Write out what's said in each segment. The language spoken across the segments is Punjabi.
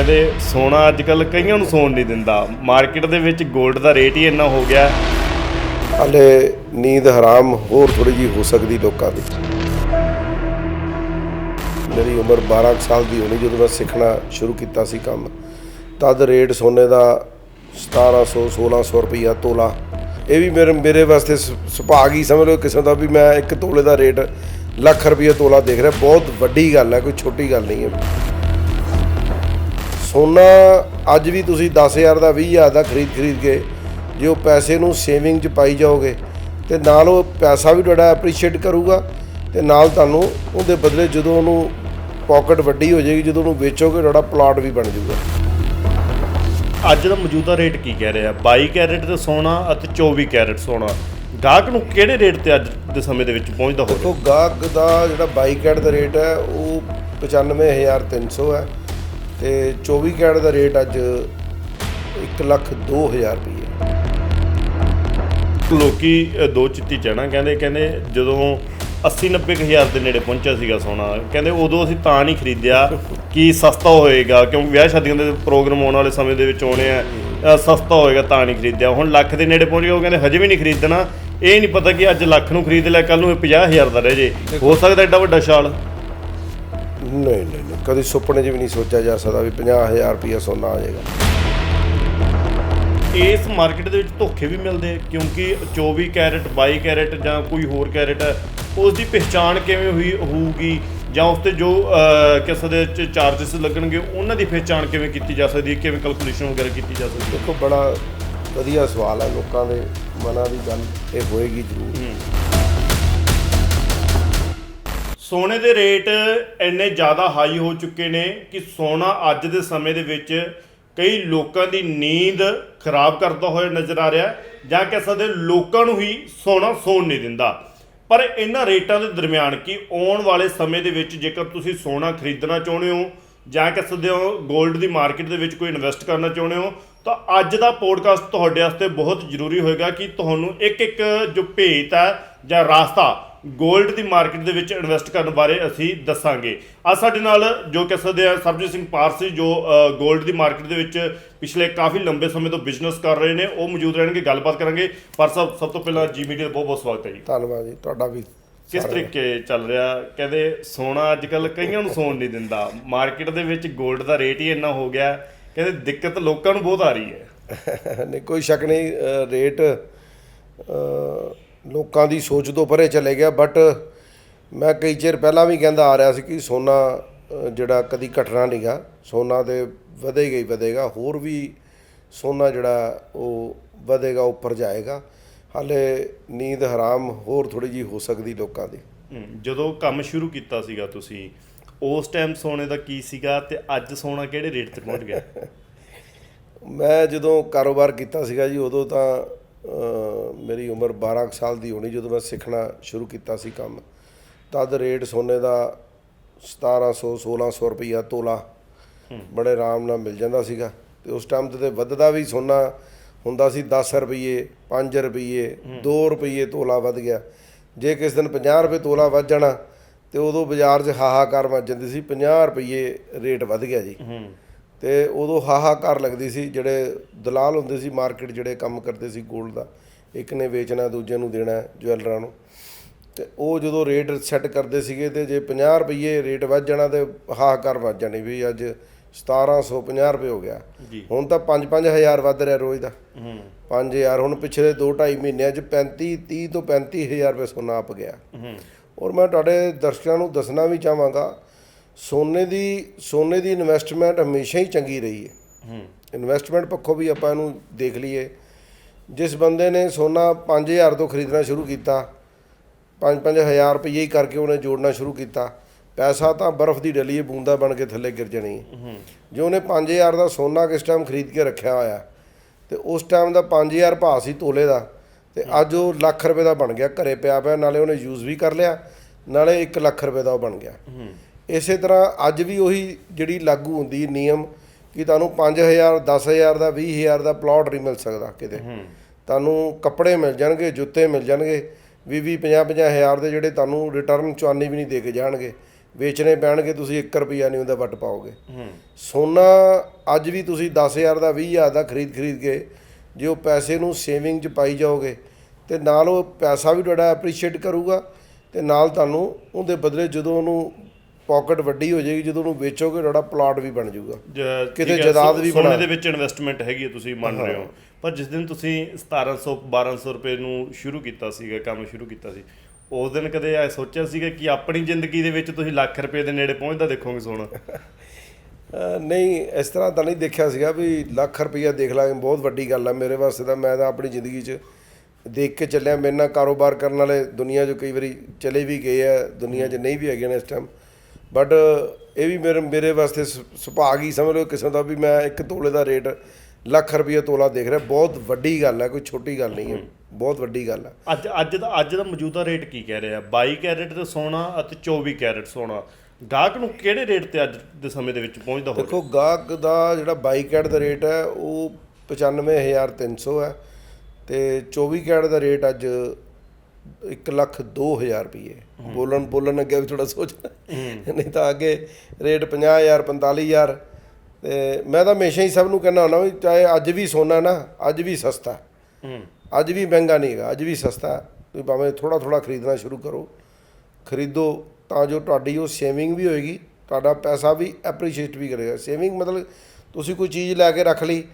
ਕਹਿੰਦੇ ਸੋਨਾ ਅੱਜ ਕੱਲ ਕਈਆਂ ਨੂੰ ਸੌਣ ਨਹੀਂ ਦਿੰਦਾ। ਮਾਰਕੀਟ ਦੇ ਵਿੱਚ 골ਡ ਦਾ ਰੇਟ ਹੀ ਇੰਨਾ ਹੋ ਗਿਆ। ਹਾਲੇ ਨੀਂਦ ਹਰਾਮ ਹੋਰ ਥੋੜੀ ਜੀ ਹੋ ਸਕਦੀ ਲੋਕਾਂ ਦੀ। ਮੇਰੀ ਉਮਰ 12 ਕੁ ਸਾਲ ਦੀ ਹੋਣੀ ਜਦੋਂ ਮੈਂ ਸਿੱਖਣਾ ਸ਼ੁਰੂ ਕੀਤਾ ਸੀ ਕੰਮ, ਤਦ ਰੇਟ ਸੋਨੇ ਦਾ 1700 1600 ਰੁਪਈਆ ਤੋਲਾ। ਇਹ ਵੀ ਮੇਰੇ ਮੇਰੇ ਵਾਸਤੇ ਸੁਭਾਗ ਹੀ ਸਮਝ ਲਓ ਕਿਸੇ ਦਾ ਵੀ ਮੈਂ ਇੱਕ ਤੋਲੇ ਦਾ ਰੇਟ ਲੱਖ ਰੁਪਈਆ ਤੋਲਾ ਦੇਖ ਰਿਹਾ। ਬਹੁਤ ਵੱਡੀ ਗੱਲ ਹੈ, ਕੋਈ ਛੋਟੀ ਗੱਲ ਨਹੀਂ ਹੈ। ਸੋਨਾ ਅੱਜ ਵੀ ਤੁਸੀਂ 10000 ਦਾ 20000 ਦਾ ਖਰੀਦ ਖਰੀਦ ਕੇ ਜੇ ਉਹ ਪੈਸੇ ਨੂੰ ਸੇਵਿੰਗ 'ਚ ਪਾਈ ਜਾਓਗੇ ਤੇ ਨਾਲ ਉਹ ਪੈਸਾ ਵੀ ਤੁਹਾਡਾ ਐਪਰੀਸ਼ੀਏਟ ਕਰੂਗਾ ਤੇ ਨਾਲ ਤੁਹਾਨੂੰ ਉਹਦੇ ਬਦਲੇ ਜਦੋਂ ਉਹਨੂੰ ਪਾਕਟ ਵੱਡੀ ਹੋ ਜਾਏਗੀ ਜਦੋਂ ਉਹਨੂੰ ਵੇਚੋਗੇ ਤੁਹਾਡਾ ਪਲਾਟ ਵੀ ਬਣ ਜਾਊਗਾ। ਅੱਜ ਦਾ ਮੌਜੂਦਾ ਰੇਟ ਕੀ ਕਹਿ ਰਿਹਾ? 22 ਕੈਰੇਟ ਤੇ ਸੋਨਾ ਅਤੇ 24 ਕੈਰੇਟ ਸੋਨਾ। ਗਾਹਕ ਨੂੰ ਕਿਹੜੇ ਰੇਟ ਤੇ ਅੱਜ ਦੇ ਸਮੇਂ ਦੇ ਵਿੱਚ ਪਹੁੰਚਦਾ ਹੋਵੇ? ਦੇਖੋ ਗਾਹਕ ਦਾ ਜਿਹੜਾ 22 ਕੈਟ ਦਾ ਰੇਟ ਹੈ ਉਹ 95300 ਹੈ। ਤੇ 24 ਕੈਟ ਦਾ ਰੇਟ ਅੱਜ 1 ਲੱਖ 2000 ਰੁਪਏ ਲੋਕੀ ਦੋ ਚਿੱਤੀ ਚਹਿਣਾ ਕਹਿੰਦੇ ਕਹਿੰਦੇ ਜਦੋਂ 80 90 ਕੁ ਹਜ਼ਾਰ ਦੇ ਨੇੜੇ ਪਹੁੰਚਿਆ ਸੀਗਾ ਸੋਨਾ ਕਹਿੰਦੇ ਉਦੋਂ ਅਸੀਂ ਤਾਂ ਨਹੀਂ ਖਰੀਦਿਆ ਕਿ ਸਸਤਾ ਹੋਏਗਾ ਕਿਉਂਕਿ ਵਿਆਹ ਸ਼ਾਦੀਆਂ ਦੇ ਪ੍ਰੋਗਰਾਮ ਆਉਣ ਵਾਲੇ ਸਮੇਂ ਦੇ ਵਿੱਚ ਆਉਣੇ ਆ ਸਸਤਾ ਹੋਏਗਾ ਤਾਂ ਨਹੀਂ ਖਰੀਦਿਆ। ਹੁਣ ਲੱਖ ਦੇ ਨੇੜੇ ਪਹੁੰਚ ਗਿਆ ਉਹ ਕਹਿੰਦੇ ਹਜੇ ਵੀ ਨਹੀਂ ਖਰੀਦਣਾ। ਇਹ ਨਹੀਂ ਪਤਾ ਕਿ ਅੱਜ ਲੱਖ ਨੂੰ ਖਰੀਦ ਲਿਆ ਕੱਲ ਨੂੰ ਇਹ 50000 ਦਾ ਰਹਿ ਜੇ। ਹੋ ਸਕਦਾ ਐਡਾ ਵੱਡਾ ਨਹੀਂ ਨਹੀਂ ਨਹੀਂ ਕਦੀ ਸੁਪਨੇ 'ਚ ਵੀ ਨਹੀਂ ਸੋਚਿਆ ਜਾ ਸਕਦਾ ਵੀ 50000 ਰੁਪਏ ਸੋਨਾ ਆ ਜਾਏਗਾ। ਇਸ ਮਾਰਕੀਟ ਦੇ ਵਿੱਚ ਧੋਖੇ ਵੀ ਮਿਲਦੇ ਆ ਕਿਉਂਕਿ 24 ਕੈਰਟ 22 ਕੈਰਟ ਜਾਂ ਕੋਈ ਹੋਰ ਕੈਰਟ ਹੈ ਉਸ ਦੀ ਪਹਿਚਾਣ ਕਿਵੇਂ ਹੋਈ ਹੋਊਗੀ ਜਾਂ ਉਸ ਤੇ ਜੋ ਅਹ, ਕਿਸੇ ਦੇ ਚਾਰजेस ਲੱਗਣਗੇ ਉਹਨਾਂ ਦੀ ਪਹਿਚਾਣ ਕਿਵੇਂ ਕੀਤੀ ਜਾ ਸਕਦੀ ਹੈ ਕਿਵੇਂ ਕੈਲਕੂਲੇਸ਼ਨ ਵਗੈਰਾ ਕੀਤੀ ਜਾ ਸਕਦੀ ਹੈ? ਦੇਖੋ ਬੜਾ ਵਧੀਆ ਸਵਾਲ ਹੈ ਲੋਕਾਂ ਦੇ ਮਨਾਂ ਦੀ ਗੱਲ ਇਹ ਹੋਏਗੀ ਜ਼ਰੂਰ। ਸੋਨੇ ਦੇ ਰੇਟ ਇੰਨੇ ਜ਼ਿਆਦਾ ਹਾਈ ਹੋ ਚੁੱਕੇ ਨੇ ਕਿ ਸੋਨਾ ਅੱਜ ਦੇ ਸਮੇਂ ਦੇ ਵਿੱਚ ਕਈ ਲੋਕਾਂ ਦੀ ਨੀਂਦ ਖਰਾਬ ਕਰਦਾ ਹੋਇਆ ਨਜ਼ਰ ਆ ਰਿਹਾ ਜਾਂ ਕਹਿ ਸਕਦੇ ਲੋਕਾਂ ਨੂੰ ਹੀ ਸੋਨਾ ਸੌਣ ਨਹੀਂ ਦਿੰਦਾ। ਪਰ ਇਹਨਾਂ ਰੇਟਾਂ ਦੇ ਦਰਮਿਆਨ ਕੀ ਆਉਣ ਵਾਲੇ ਸਮੇਂ ਦੇ ਵਿੱਚ ਜੇਕਰ ਤੁਸੀਂ ਸੋਨਾ ਖਰੀਦਣਾ ਚਾਹੁੰਦੇ ਹੋ ਜਾਂ ਕਹਿ ਸਕਦੇ ਹੋ 골ਡ ਦੀ ਮਾਰਕੀਟ ਦੇ ਵਿੱਚ ਕੋਈ ਇਨਵੈਸਟ ਕਰਨਾ ਚਾਹੁੰਦੇ ਹੋ, ਤਾਂ ਅੱਜ ਦਾ ਪੋਡਕਾਸਟ ਤੁਹਾਡੇ ਵਾਸਤੇ ਬਹੁਤ ਜ਼ਰੂਰੀ ਹੋਏਗਾ ਕਿ ਤੁਹਾਨੂੰ ਇੱਕ ਇੱਕ ਜੋ ਭੇਤ ਹੈ ਜਾਂ ਰਾਸਤਾ ਗੋਲਡ ਦੀ ਮਾਰਕੀਟ ਦੇ ਵਿੱਚ ਇਨਵੈਸਟ ਕਰਨ ਬਾਰੇ ਅਸੀਂ ਦੱਸਾਂਗੇ। ਅੱਜ ਸਾਡੇ ਨਾਲ ਜੋ ਕਹਿ ਸਕਦੇ ਆ ਸਰਬਜੀਤ ਸਿੰਘ ਪਾਰਸੀ ਜੋ ਗੋਲਡ ਦੀ ਮਾਰਕੀਟ ਦੇ ਵਿੱਚ ਪਿਛਲੇ ਕਾਫੀ ਲੰਬੇ ਸਮੇਂ ਤੋਂ ਬਿਜ਼ਨਸ ਕਰ ਰਹੇ ਨੇ ਉਹ ਮੌਜੂਦ ਰਹਿਣਗੇ ਗੱਲਬਾਤ ਕਰਾਂਗੇ। ਪਰ ਸਭ ਸਭ ਤੋਂ ਪਹਿਲਾਂ ਜੀ ਮੀਡੀਆ ਦਾ ਬਹੁਤ ਬਹੁਤ ਸਵਾਗਤ ਹੈ ਜੀ। ਧੰਨਵਾਦ ਜੀ ਤੁਹਾਡਾ ਵੀ ਕਿਸ ਤਰੀਕੇ ਚੱਲ ਰਿਹਾ? ਕਹਿੰਦੇ ਸੋਨਾ ਅੱਜ ਕੱਲ ਕਈਆਂ ਨੂੰ ਸੌਣ ਨਹੀਂ ਦਿੰਦਾ। ਮਾਰਕੀਟ ਦੇ ਵਿੱਚ ਗੋਲਡ ਦਾ ਰੇਟ ਹੀ ਇੰਨਾ ਹੋ ਗਿਆ। ਕਹਿੰਦੇ ਦਿੱਕਤ ਲੋਕਾਂ ਨੂੰ ਬਹੁਤ ਆ ਰਹੀ ਹੈ। ਨਹੀਂ ਕੋਈ ਸ਼ੱਕ ਨਹੀਂ ਰੇਟ ਲੋਕਾਂ ਦੀ ਸੋਚ ਤੋਂ ਪਰੇ ਚਲੇ ਗਿਆ ਬਟ ਮੈਂ ਕਈ ਚਿਰ ਪਹਿਲਾਂ ਵੀ ਕਹਿੰਦਾ ਆ ਰਿਹਾ ਸੀ ਕਿ ਸੋਨਾ ਜਿਹੜਾ ਕਦੀ ਘਟਣਾ ਨਹੀਂਗਾ ਸੋਨਾ ਤੇ ਵਧੇਗਾ ਹੀ ਵਧੇਗਾ ਹੋਰ ਵੀ ਸੋਨਾ ਜਿਹੜਾ ਉਹ ਵਧੇਗਾ ਉੱਪਰ ਜਾਏਗਾ। ਹਾਲੇ ਨੀਂਦ ਹਰਾਮ ਹੋਰ ਥੋੜੀ ਜੀ ਹੋ ਸਕਦੀ ਲੋਕਾਂ ਦੀ। ਜਦੋਂ ਕੰਮ ਸ਼ੁਰੂ ਕੀਤਾ ਸੀਗਾ ਤੁਸੀਂ ਉਸ ਟਾਈਮ ਸੋਨੇ ਦਾ ਕੀ ਸੀਗਾ ਤੇ ਅੱਜ ਸੋਨਾ ਕਿਹੜੇ ਰੇਟ ਤੇ ਪਹੁੰਚ ਗਿਆ? ਮੈਂ ਜਦੋਂ ਕਾਰੋਬਾਰ ਕੀਤਾ ਸੀਗਾ ਜੀ ਉਦੋਂ ਤਾਂ ਮੇਰੀ ਉਮਰ 12 ਕੁ ਸਾਲ ਦੀ ਹੋਣੀ ਜਦੋਂ ਮੈਂ ਸਿੱਖਣਾ ਸ਼ੁਰੂ ਕੀਤਾ ਸੀ ਕੰਮ। ਤਦ ਰੇਟ ਸੋਨੇ ਦਾ 1700 1600 ਰੁਪਈਆ ਤੋਲਾ ਬੜੇ ਆਰਾਮ ਨਾਲ ਮਿਲ ਜਾਂਦਾ ਸੀਗਾ। ਤੇ ਉਸ ਟਾਈਮ ਤੇ ਵੱਧਦਾ ਵੀ ਸੋਨਾ ਹੁੰਦਾ ਸੀ 10 ਰੁਪਏ 5 ਰੁਪਏ 2 ਰੁਪਏ ਤੋਲਾ ਵੱਧ ਗਿਆ। ਜੇ ਕਿਸ ਦਿਨ 50 ਰੁਪਏ ਤੋਲਾ ਵੱਧ ਜਾਣਾ ਤੇ ਉਦੋਂ ਬਾਜ਼ਾਰ 'ਚ ਹਾਹਾਕਾਰ ਮਚ ਜਾਂਦੀ ਸੀ 50 ਰੁਪਏ ਰੇਟ ਵੱਧ ਗਿਆ ਜੀ। ਤੇ ਉਦੋਂ ਹਾਹਾਕਾਰ ਲੱਗਦੀ ਸੀ ਜਿਹੜੇ ਦਲਾਲ ਹੁੰਦੇ ਸੀ ਮਾਰਕੀਟ ਜਿਹੜੇ ਕੰਮ ਕਰਦੇ ਸੀ 골ਡ ਦਾ ਇੱਕ ਨੇ ਵੇਚਣਾ ਦੂਜੇ ਨੂੰ ਦੇਣਾ ਜਵੈਲਰਾਂ ਨੂੰ। ਤੇ ਉਹ ਜਦੋਂ ਰੇਟ ਸੈੱਟ ਕਰਦੇ ਸੀਗੇ ਤੇ ਜੇ 50 ਰੁਪਏ ਰੇਟ ਵੱਧ ਜਾਣਾ ਤੇ ਹਾਹਾਕਾਰ ਵੱਜ ਜਾਣੀ ਵੀ ਅੱਜ 1750 ਰੁਪਏ ਹੋ ਗਿਆ। ਹੁਣ ਤਾਂ 5-5000 ਵੱਧ ਰਿਹਾ ਰੋਜ਼ ਦਾ। ਹੂੰ। 5000 ਹੁਣ ਪਿਛਲੇ 2-2.5 ਮਹੀਨਿਆਂ 'ਚ 35 30 ਤੋਂ 35000 ਰੁਪਏ ਸੋਨਾ ਆਪ ਗਿਆ। ਹੂੰ। ਔਰ ਮੈਂ ਤੁਹਾਡੇ ਦਰਸ਼ਕਾਂ ਨੂੰ ਦੱਸਣਾ ਵੀ ਚਾਹਾਂਗਾ ਸੋਨੇ ਦੀ ਸੋਨੇ ਦੀ ਇਨਵੈਸਟਮੈਂਟ ਹਮੇਸ਼ਾ ਹੀ ਚੰਗੀ ਰਹੀ ਹੈ। ਹੂੰ। ਇਨਵੈਸਟਮੈਂਟ ਪੱਖੋਂ ਵੀ ਆਪਾਂ ਇਹਨੂੰ ਦੇਖ ਲਈਏ। ਜਿਸ ਬੰਦੇ ਨੇ ਸੋਨਾ 5000 ਤੋਂ ਖਰੀਦਣਾ ਸ਼ੁਰੂ ਕੀਤਾ 5-5000 ਰੁਪਏ ਹੀ ਕਰਕੇ ਉਹਨੇ ਜੋੜਨਾ ਸ਼ੁਰੂ ਕੀਤਾ ਪੈਸਾ ਤਾਂ ਬਰਫ਼ ਦੀ ਡਲੀ ਬੂੰਦਾ ਬਣ ਕੇ ਥੱਲੇ ਗਿਰ ਜਾਣੀ ਹੈ। ਹੂੰ। ਜੇ ਉਹਨੇ 5000 ਦਾ ਸੋਨਾ ਕਿਸ ਟਾਈਮ ਖਰੀਦ ਕੇ ਰੱਖਿਆ ਹੋਇਆ ਤੇ ਉਸ ਟਾਈਮ ਦਾ 5000 ਭਾਅ ਸੀ ਤੋਲੇ ਦਾ ਤੇ ਅੱਜ ਉਹ ਲੱਖ ਰੁਪਏ ਦਾ ਬਣ ਗਿਆ ਘਰੇ ਪਿਆ ਪਿਆ ਨਾਲੇ ਉਹਨੇ ਯੂਜ਼ ਵੀ ਕਰ ਲਿਆ ਨਾਲੇ 1 ਲੱਖ ਰੁਪਏ ਦਾ ਉਹ ਬਣ ਗਿਆ। ਹੂੰ। ਇਸੇ ਤਰ੍ਹਾਂ ਅੱਜ ਵੀ ਉਹੀ ਜਿਹੜੀ ਲਾਗੂ ਹੁੰਦੀ ਨਿਯਮ ਕਿ ਤੁਹਾਨੂੰ 5000 10000 ਦਾ 20000 ਦਾ ਪਲਾਟ ਨਹੀਂ ਮਿਲ ਸਕਦਾ ਕਿਤੇ। ਤੁਹਾਨੂੰ ਕੱਪੜੇ ਮਿਲ ਜਾਣਗੇ ਜੁੱਤੇ ਮਿਲ ਜਾਣਗੇ 20 20 50 50 ਹਜ਼ਾਰ ਦੇ ਜਿਹੜੇ ਤੁਹਾਨੂੰ ਰਿਟਰਨ ਚੁਆਨੀ ਵੀ ਨਹੀਂ ਦੇ ਕੇ ਜਾਣਗੇ। ਵੇਚਣੇ ਪੈਣਗੇ ਤੁਸੀਂ 1 ਰੁਪਿਆ ਨਹੀਂ ਉਹਦਾ ਵੱਟ ਪਾਓਗੇ। ਸੋਨਾ ਅੱਜ ਵੀ ਤੁਸੀਂ 10000 ਦਾ 20000 ਦਾ ਖਰੀਦ ਖਰੀਦ ਕੇ ਜੇ ਉਹ ਪੈਸੇ ਨੂੰ ਸੇਵਿੰਗ 'ਚ ਪਾਈ ਜਾਓਗੇ ਤੇ ਨਾਲ ਉਹ ਪੈਸਾ ਵੀ ਤੁਹਾਡਾ ਐਪਰੀਸ਼ੀਏਟ ਕਰੂਗਾ ਤੇ ਨਾਲ ਤੁਹਾਨੂੰ ਉਹਦੇ ਬਦਲੇ ਜਦੋਂ ਉਹਨੂੰ ਪਾਕਟ ਵੱਡੀ ਹੋ ਜਾਏਗੀ ਜਦੋਂ ਉਹਨੂੰ ਵੇਚੋਗੇ ਤੁਹਾਡਾ ਪਲਾਟ ਵੀ ਬਣ ਜਾਊਗਾ। ਕਿਤੇ ਜਾਇਦਾਦ ਵੀ ਸੋਨੇ ਬਣਾ- ਦੇ ਵਿੱਚ ਇਨਵੈਸਟਮੈਂਟ ਹੈਗੀ ਹੈ ਤੁਸੀਂ ਮੰਨ ਰਹੇ ਹੋ। ਪਰ ਜਿਸ ਦਿਨ ਤੁਸੀਂ 1700 1200 ਰੁਪਏ ਨੂੰ ਸ਼ੁਰੂ ਕੀਤਾ ਸੀਗਾ ਕੰਮ ਸ਼ੁਰੂ ਕੀਤਾ ਸੀ ਉਸ ਦਿਨ ਕਦੇ ਐ ਸੋਚਿਆ ਸੀਗਾ ਕਿ ਆਪਣੀ ਜ਼ਿੰਦਗੀ ਦੇ ਵਿੱਚ ਤੁਸੀਂ ਲੱਖ ਰੁਪਏ ਦੇ ਨੇੜੇ ਪਹੁੰਚਦਾ ਦੇਖੋਗੇ ਸੋਨਾ? ਨਹੀਂ ਇਸ ਤਰ੍ਹਾਂ ਤਾਂ ਨਹੀਂ ਦੇਖਿਆ ਸੀਗਾ ਵੀ ਲੱਖ ਰੁਪਈਆ ਦੇਖ ਲਾਂਗੇ ਬਹੁਤ ਵੱਡੀ ਗੱਲ ਆ ਮੇਰੇ ਵਾਸਤੇ ਤਾਂ ਮੈਂ ਤਾਂ ਆਪਣੀ ਜ਼ਿੰਦਗੀ 'ਚ ਦੇਖ ਕੇ ਚੱਲਿਆ। ਮੇਰੇ ਨਾਲ ਕਾਰੋਬਾਰ ਕਰਨ ਵਾਲੇ ਦੁਨੀਆ 'ਚ ਕਈ ਵਾਰੀ ਚਲੇ ਵੀ ਗਏ ਆ ਦੁਨੀਆ 'ਚ ਨਹੀਂ ਵੀ ਹੈਗੇ ਨੇ ਇਸ ਟਾਈਮ ਬਟ ਇਹ ਵੀ ਮੇਰੇ ਮੇਰੇ ਵਾਸਤੇ ਸੁਭਾਗ ਹੀ ਸਮਝ ਲਓ ਕਿਸਮ ਦਾ ਵੀ ਮੈਂ ਇੱਕ ਤੋਲੇ ਦਾ ਰੇਟ ਲੱਖ ਰੁਪਈਆ ਤੋਲਾ ਦੇਖ ਰਿਹਾ ਬਹੁਤ ਵੱਡੀ ਗੱਲ ਹੈ ਕੋਈ ਛੋਟੀ ਗੱਲ ਨਹੀਂ ਹੈ ਬਹੁਤ ਵੱਡੀ ਗੱਲ ਹੈ। ਅੱਜ ਅੱਜ ਦਾ ਅੱਜ ਦਾ ਮੌਜੂਦਾ ਰੇਟ ਕੀ ਕਹਿ ਰਿਹਾ? 22 ਕੈਰਟ ਤੇ ਸੋਨਾ ਅਤੇ 24 ਕੈਰਟ ਸੋਨਾ। ਗਾਹਕ ਨੂੰ ਕਿਹੜੇ ਰੇਟ ਤੇ ਅੱਜ ਦੇ ਸਮੇਂ ਦੇ ਵਿੱਚ ਪਹੁੰਚਦਾ ਹੋਵੇ ਦੇਖੋ ਗਾਹਕ ਦਾ ਜਿਹੜਾ 22 ਕੈਟ ਦਾ ਰੇਟ ਹੈ ਉਹ 95300 ਹੈ ਤੇ 24 ਕੈਟ ਦਾ ਰੇਟ ਅੱਜ 1 ਲੱਖ 2000 ਰੁਪਏ ਬੋਲਣ ਬੋਲਣ ਅੱਗੇ ਵੀ ਥੋੜਾ ਸੋਚਣਾ ਨਹੀਂ ਤਾਂ ਅੱਗੇ ਰੇਟ 50000 45000 ਤੇ ਮੈਂ ਤਾਂ ਹਮੇਸ਼ਾ ਹੀ ਸਭ ਨੂੰ ਕਹਿੰਦਾ ਹੁੰਦਾ ਵੀ ਚਾਹੇ ਅੱਜ ਵੀ ਸੋਨਾ ਨਾ ਅੱਜ ਵੀ ਸਸਤਾ। ਅੱਜ ਵੀ ਮਹਿੰਗਾ ਨਹੀਂ ਹੈਗਾ ਅੱਜ ਵੀ ਸਸਤਾ। ਤੁਸੀਂ ਭਾਵੇਂ ਥੋੜਾ ਥੋੜਾ ਖਰੀਦਣਾ ਸ਼ੁਰੂ ਕਰੋ। ਖਰੀਦੋ ਤਾਂ ਜੋ ਤੁਹਾਡੀ ਉਹ ਸੇਵਿੰਗ ਵੀ ਹੋਏਗੀ ਤੁਹਾਡਾ ਪੈਸਾ ਵੀ ਐਪਰੀਸ਼ੀਏਟ ਵੀ ਕਰੇਗਾ। ਸੇਵਿੰਗ ਮਤਲਬ ਤੁਸੀਂ ਕੋਈ ਚੀਜ਼ ਲੈ ਕੇ ਰੱਖ ਲਈ।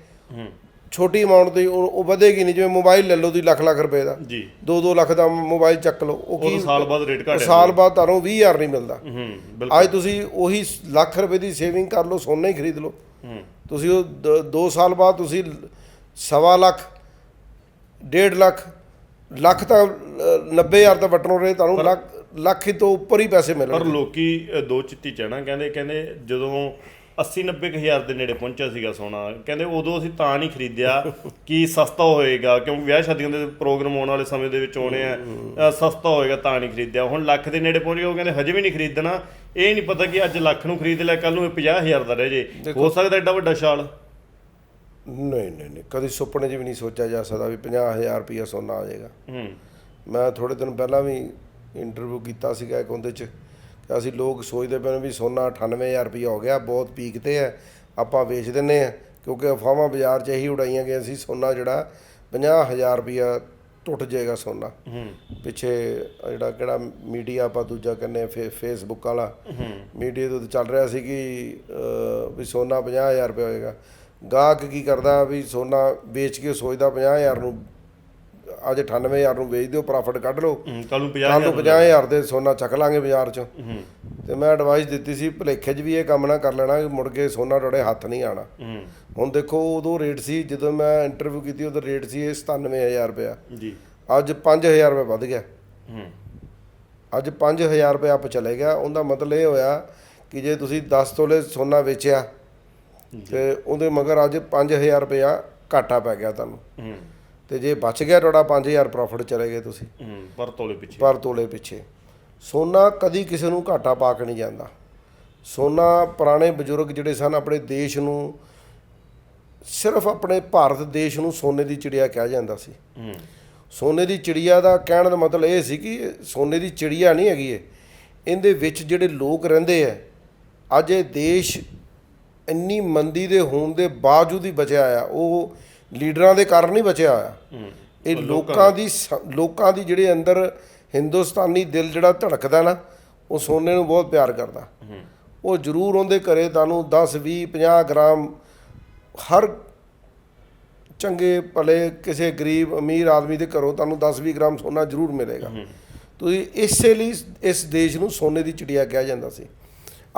ਛੋਟੀ ਅਮਾਉਂਟ ਦੀ ਉਹ ਉਹ ਵਧੇਗੀ ਨਹੀਂ ਜਿਵੇਂ ਮੋਬਾਈਲ ਲੈ ਲਓ ਤੁਸੀਂ ਲੱਖ ਲੱਖ ਰੁਪਏ ਦਾ। ਜੀ। 2-2 ਲੱਖ ਦਾ ਮੋਬਾਈਲ ਚੱਕ ਲਓ ਉਹ ਉਹ ਕੀ ਸਾਲ ਬਾਅਦ ਰੇਟ ਘਟਿਆ ਸਾਲ ਬਾਅਦ ਤੁਹਾਨੂੰ 20000 ਨਹੀਂ ਮਿਲਦਾ। ਹੂੰ ਬਿਲਕੁਲ। ਅੱਜ ਤੁਸੀਂ ਉਹੀ ਲੱਖ ਰੁਪਏ ਦੀ ਸੇਵਿੰਗ ਕਰ ਲਓ ਸੋਨਾ ਹੀ ਖਰੀਦ ਲਓ। ਹੂੰ। ਤੁਸੀਂ ਉਹ 2 ਸਾਲ ਬਾਅਦ ਤੁਸੀਂ ਸਵਾ ਲੱਖ ਡੇਢ ਲੱਖ ਲੱਖ ਤਾਂ ਅ, 90000 ਤਾਂ ਵਟਣੋਂ ਰਹੇ ਤੁਹਾਨੂੰ ਲੱਖ ਲੱਖ ਹੀ ਤੋਂ ਉੱਪਰ ਹੀ ਪੈਸੇ ਪਰ ਮਿਲਣਗੇ ਲੋਕੀ ਅ, ਦੋ ਚਿੱਤੀ ਚਣਾ ਕਹਿੰਦੇ ਕਹਿੰਦੇ ਜਦੋਂ 80 90 ਕੁ ਹਜ਼ਾਰ ਦੇ ਨੇੜੇ ਪਹੁੰਚਿਆ ਸੀਗਾ ਸੋਨਾ। ਕਹਿੰਦੇ ਉਦੋਂ ਅਸੀਂ ਤਾਂ ਨਹੀਂ ਖਰੀਦਿਆ ਕਿ ਸਸਤਾ ਹੋਏਗਾ ਕਿਉਂਕਿ ਵਿਆਹ ਸ਼ਾਦੀਆਂ ਦੇ ਪ੍ਰੋਗਰਾਮ ਆਉਣ ਵਾਲੇ ਸਮੇਂ ਦੇ ਵਿੱਚ ਆਉਣੇ ਆ ਸਸਤਾ ਹੋਏਗਾ ਤਾਂ ਨਹੀਂ ਖਰੀਦਿਆ। ਹੁਣ ਲੱਖ ਦੇ ਨੇੜੇ ਪਹੁੰਚ ਗਿਆ ਉਹ ਕਹਿੰਦੇ ਹਜੇ ਵੀ ਨਹੀਂ ਖਰੀਦਣਾ। ਇਹ ਨਹੀਂ ਪਤਾ ਕਿ ਅੱਜ ਲੱਖ ਨੂੰ ਖਰੀਦ ਲਿਆ ਕੱਲ ਨੂੰ ਇਹ 50000 ਦਾ ਰਹਿ ਜੇ। ਹੋ ਸਕਦਾ ਐਡਾ ਵੱਡਾ ਛਾਲ। ਨਹੀਂ ਨਹੀਂ ਨਹੀਂ ਕਦੀ ਸੁਪਨੇ 'ਚ ਵੀ ਨਹੀਂ ਸੋਚਿਆ ਜਾ ਸਕਦਾ ਵੀ 50000 ਰੁਪਇਆ ਸੋਨਾ ਆ ਜਾਏਗਾ। ਹੂੰ। ਮੈਂ ਥੋੜੇ ਦਿਨ ਪਹਿਲਾਂ ਵੀ ਇੰਟਰਵਿਊ ਕੀਤਾ ਸੀਗਾ ਇੱਕ ਉਹਦੇ 'ਚ। ਕਿ ਅਸੀਂ ਲੋਕ ਸੋਚਦੇ ਪਏ ਨੇ ਵੀ ਸੋਨਾ 98000 ਰੁਪਇਆ ਹੋ ਗਿਆ ਬਹੁਤ ਪੀਕ ਤੇ ਹੈ ਆਪਾਂ ਵੇਚ ਦਿੰਨੇ ਆ ਕਿਉਂਕਿ ਅਫਵਾਹਾਂ ਬਾਜ਼ਾਰ 'ਚ ਇਹੀ ਉਡਾਈਆਂ ਗਈਆਂ ਸੀ ਸੋਨਾ ਜਿਹੜਾ 50000 ਰੁਪਇਆ ਟੁੱਟ ਜਾਏਗਾ ਸੋਨਾ। ਪਿੱਛੇ ਜਿਹੜਾ ਕਿਹੜਾ ਮੀਡੀਆ ਆਪਾਂ ਦੂਜਾ ਫੇ ਫੇਸਬੁੱਕ ਵਾਲਾ। ਮੀਡੀਆ ਤੋਂ ਚੱਲ ਰਿਹਾ ਸੀ ਕਿ ਵੀ ਸੋਨਾ 50000 ਰੁਪਏ ਹੋਏਗਾ। ਗਾਹਕ ਕੀ ਕਰਦਾ ਵੀ ਸੋਨਾ ਵੇਚ ਕੇ ਸੋਚਦਾ 50000 ਨੂੰ ਅੱਜ 98000 ਨੂੰ ਵੇਚ ਦਿਓ ਪ੍ਰੋਫਿਟ ਕੱਢ ਲਓ। ਕੱਲ ਨੂੰ ਕੱਲ ਨੂੰ 50000 50000 ਦੇ ਸੋਨਾ ਚੱਕ ਲਾਂਗੇ ਬਾਜ਼ਾਰ ਚੋਂ। ਤੇ ਮੈਂ ਐਡਵਾਈਸ ਦਿੱਤੀ ਸੀ ਭੁਲੇਖੇ 'ਚ ਵੀ ਇਹ ਕੰਮ ਨਾ ਕਰ ਲੈਣਾ ਕਿ ਮੁੜ ਕੇ ਸੋਨਾ ਤੁਹਾਡੇ ਹੱਥ ਨਹੀਂ ਆਣਾ ਹੁਣ ਦੇਖੋ ਉਦੋਂ ਰੇਟ ਸੀ ਜਦੋਂ ਮੈਂ ਇੰਟਰਵਿਊ ਕੀਤੀ ਉਦੋਂ ਰੇਟ ਸੀ ਇਹ 97000 ਰੁਪਇਆ। ਜੀ। ਅੱਜ 5000 ਰੁਪਏ ਵੱਧ ਗਿਆ। ਅੱਜ 5000 ਰੁਪਏ ਆਪ ਚਲੇ ਗਿਆ। ਉਹਦਾ ਮਤਲਬ ਇਹ ਹੋਇਆ ਕਿ ਜੇ ਤੁਸੀਂ 10 ਤੋਲੇ ਸੋਨਾ ਵੇਚਿਆ ਤੇ ਉਹਦੇ ਮਗਰ ਅੱਜ 5000 ਰੁਪਇਆ ਘਾਟਾ ਪੈ ਗਿਆ ਤੁਹਾਨੂੰ। ਹੂੰ। ਤੇ ਜੇ ਬਚ ਗਿਆ ਤੁਹਾਡਾ 5000 ਪ੍ਰੋਫਿਟ ਚਲੇ ਗਏ ਤੁਸੀਂ। ਹੂੰ ਪਰ ਤੋਲੇ ਪਿੱਛੇ। ਪਰ ਤੋਲੇ ਪਿੱਛੇ। ਸੋਨਾ ਕਦੀ ਕਿਸੇ ਨੂੰ ਘਾਟਾ ਪਾ ਕੇ ਨਹੀਂ ਜਾਂਦਾ। ਸੋਨਾ ਪੁਰਾਣੇ ਬਜ਼ੁਰਗ ਜਿਹੜੇ ਸਨ ਆਪਣੇ ਦੇਸ਼ ਨੂੰ ਸਿਰਫ ਆਪਣੇ ਭਾਰਤ ਦੇਸ਼ ਨੂੰ ਸੋਨੇ ਦੀ ਚਿੜੀਆ ਕਿਹਾ ਜਾਂਦਾ ਸੀ। ਹੂੰ। ਸੋਨੇ ਦੀ ਚਿੜੀਆ ਦਾ ਕਹਿਣ ਦਾ ਮਤਲਬ ਇਹ ਸੀ ਕਿ ਸੋਨੇ ਦੀ ਚਿੜੀਆ ਨਹੀਂ ਹੈਗੀ ਇਹ। ਇਹਦੇ ਵਿੱਚ ਜਿਹੜੇ ਲੋਕ ਰਹਿੰਦੇ ਆ ਅੱਜ ਇਹ ਦੇਸ਼ ਇੰਨੀ ਮੰਦੀ ਦੇ ਹੋਣ ਦੇ ਬਾਵਜੂਦ ਹੀ ਬਚਿਆ ਆ ਉਹ ਲੀਡਰਾਂ ਦੇ ਕਾਰਨ ਨਹੀਂ ਬਚਿਆ ਆ ਹੂੰ। ਇਹ ਲੋਕਾਂ ਦੀ। ਲੋਕਾਂ ਦੀ ਜਿਹੜੇ ਅੰਦਰ ਹਿੰਦੁਸਤਾਨੀ ਦਿਲ ਜਿਹੜਾ ਧੜਕਦਾ ਨਾ ਉਹ ਸੋਨੇ ਨੂੰ ਬਹੁਤ ਪਿਆਰ ਕਰਦਾ। ਹੂੰ। ਉਹ ਜ਼ਰੂਰ ਉਹਦੇ ਘਰੇ ਤੁਹਾਨੂੰ 10 20 50 ਗ੍ਰਾਮ ਹਰ ਚੰਗੇ ਭਲੇ ਕਿਸੇ ਗਰੀਬ ਅਮੀਰ ਆਦਮੀ ਦੇ ਘਰੋਂ ਤੁਹਾਨੂੰ 10 20 ਗ੍ਰਾਮ ਸੋਨਾ ਜ਼ਰੂਰ ਮਿਲੇਗਾ। ਤੁਸੀਂ ਇਸੇ ਲਈ ਇਸ ਦੇਸ਼ ਨੂੰ ਸੋਨੇ ਦੀ ਚਿੜੀਆ ਕਿਹਾ ਜਾਂਦਾ ਸੀ।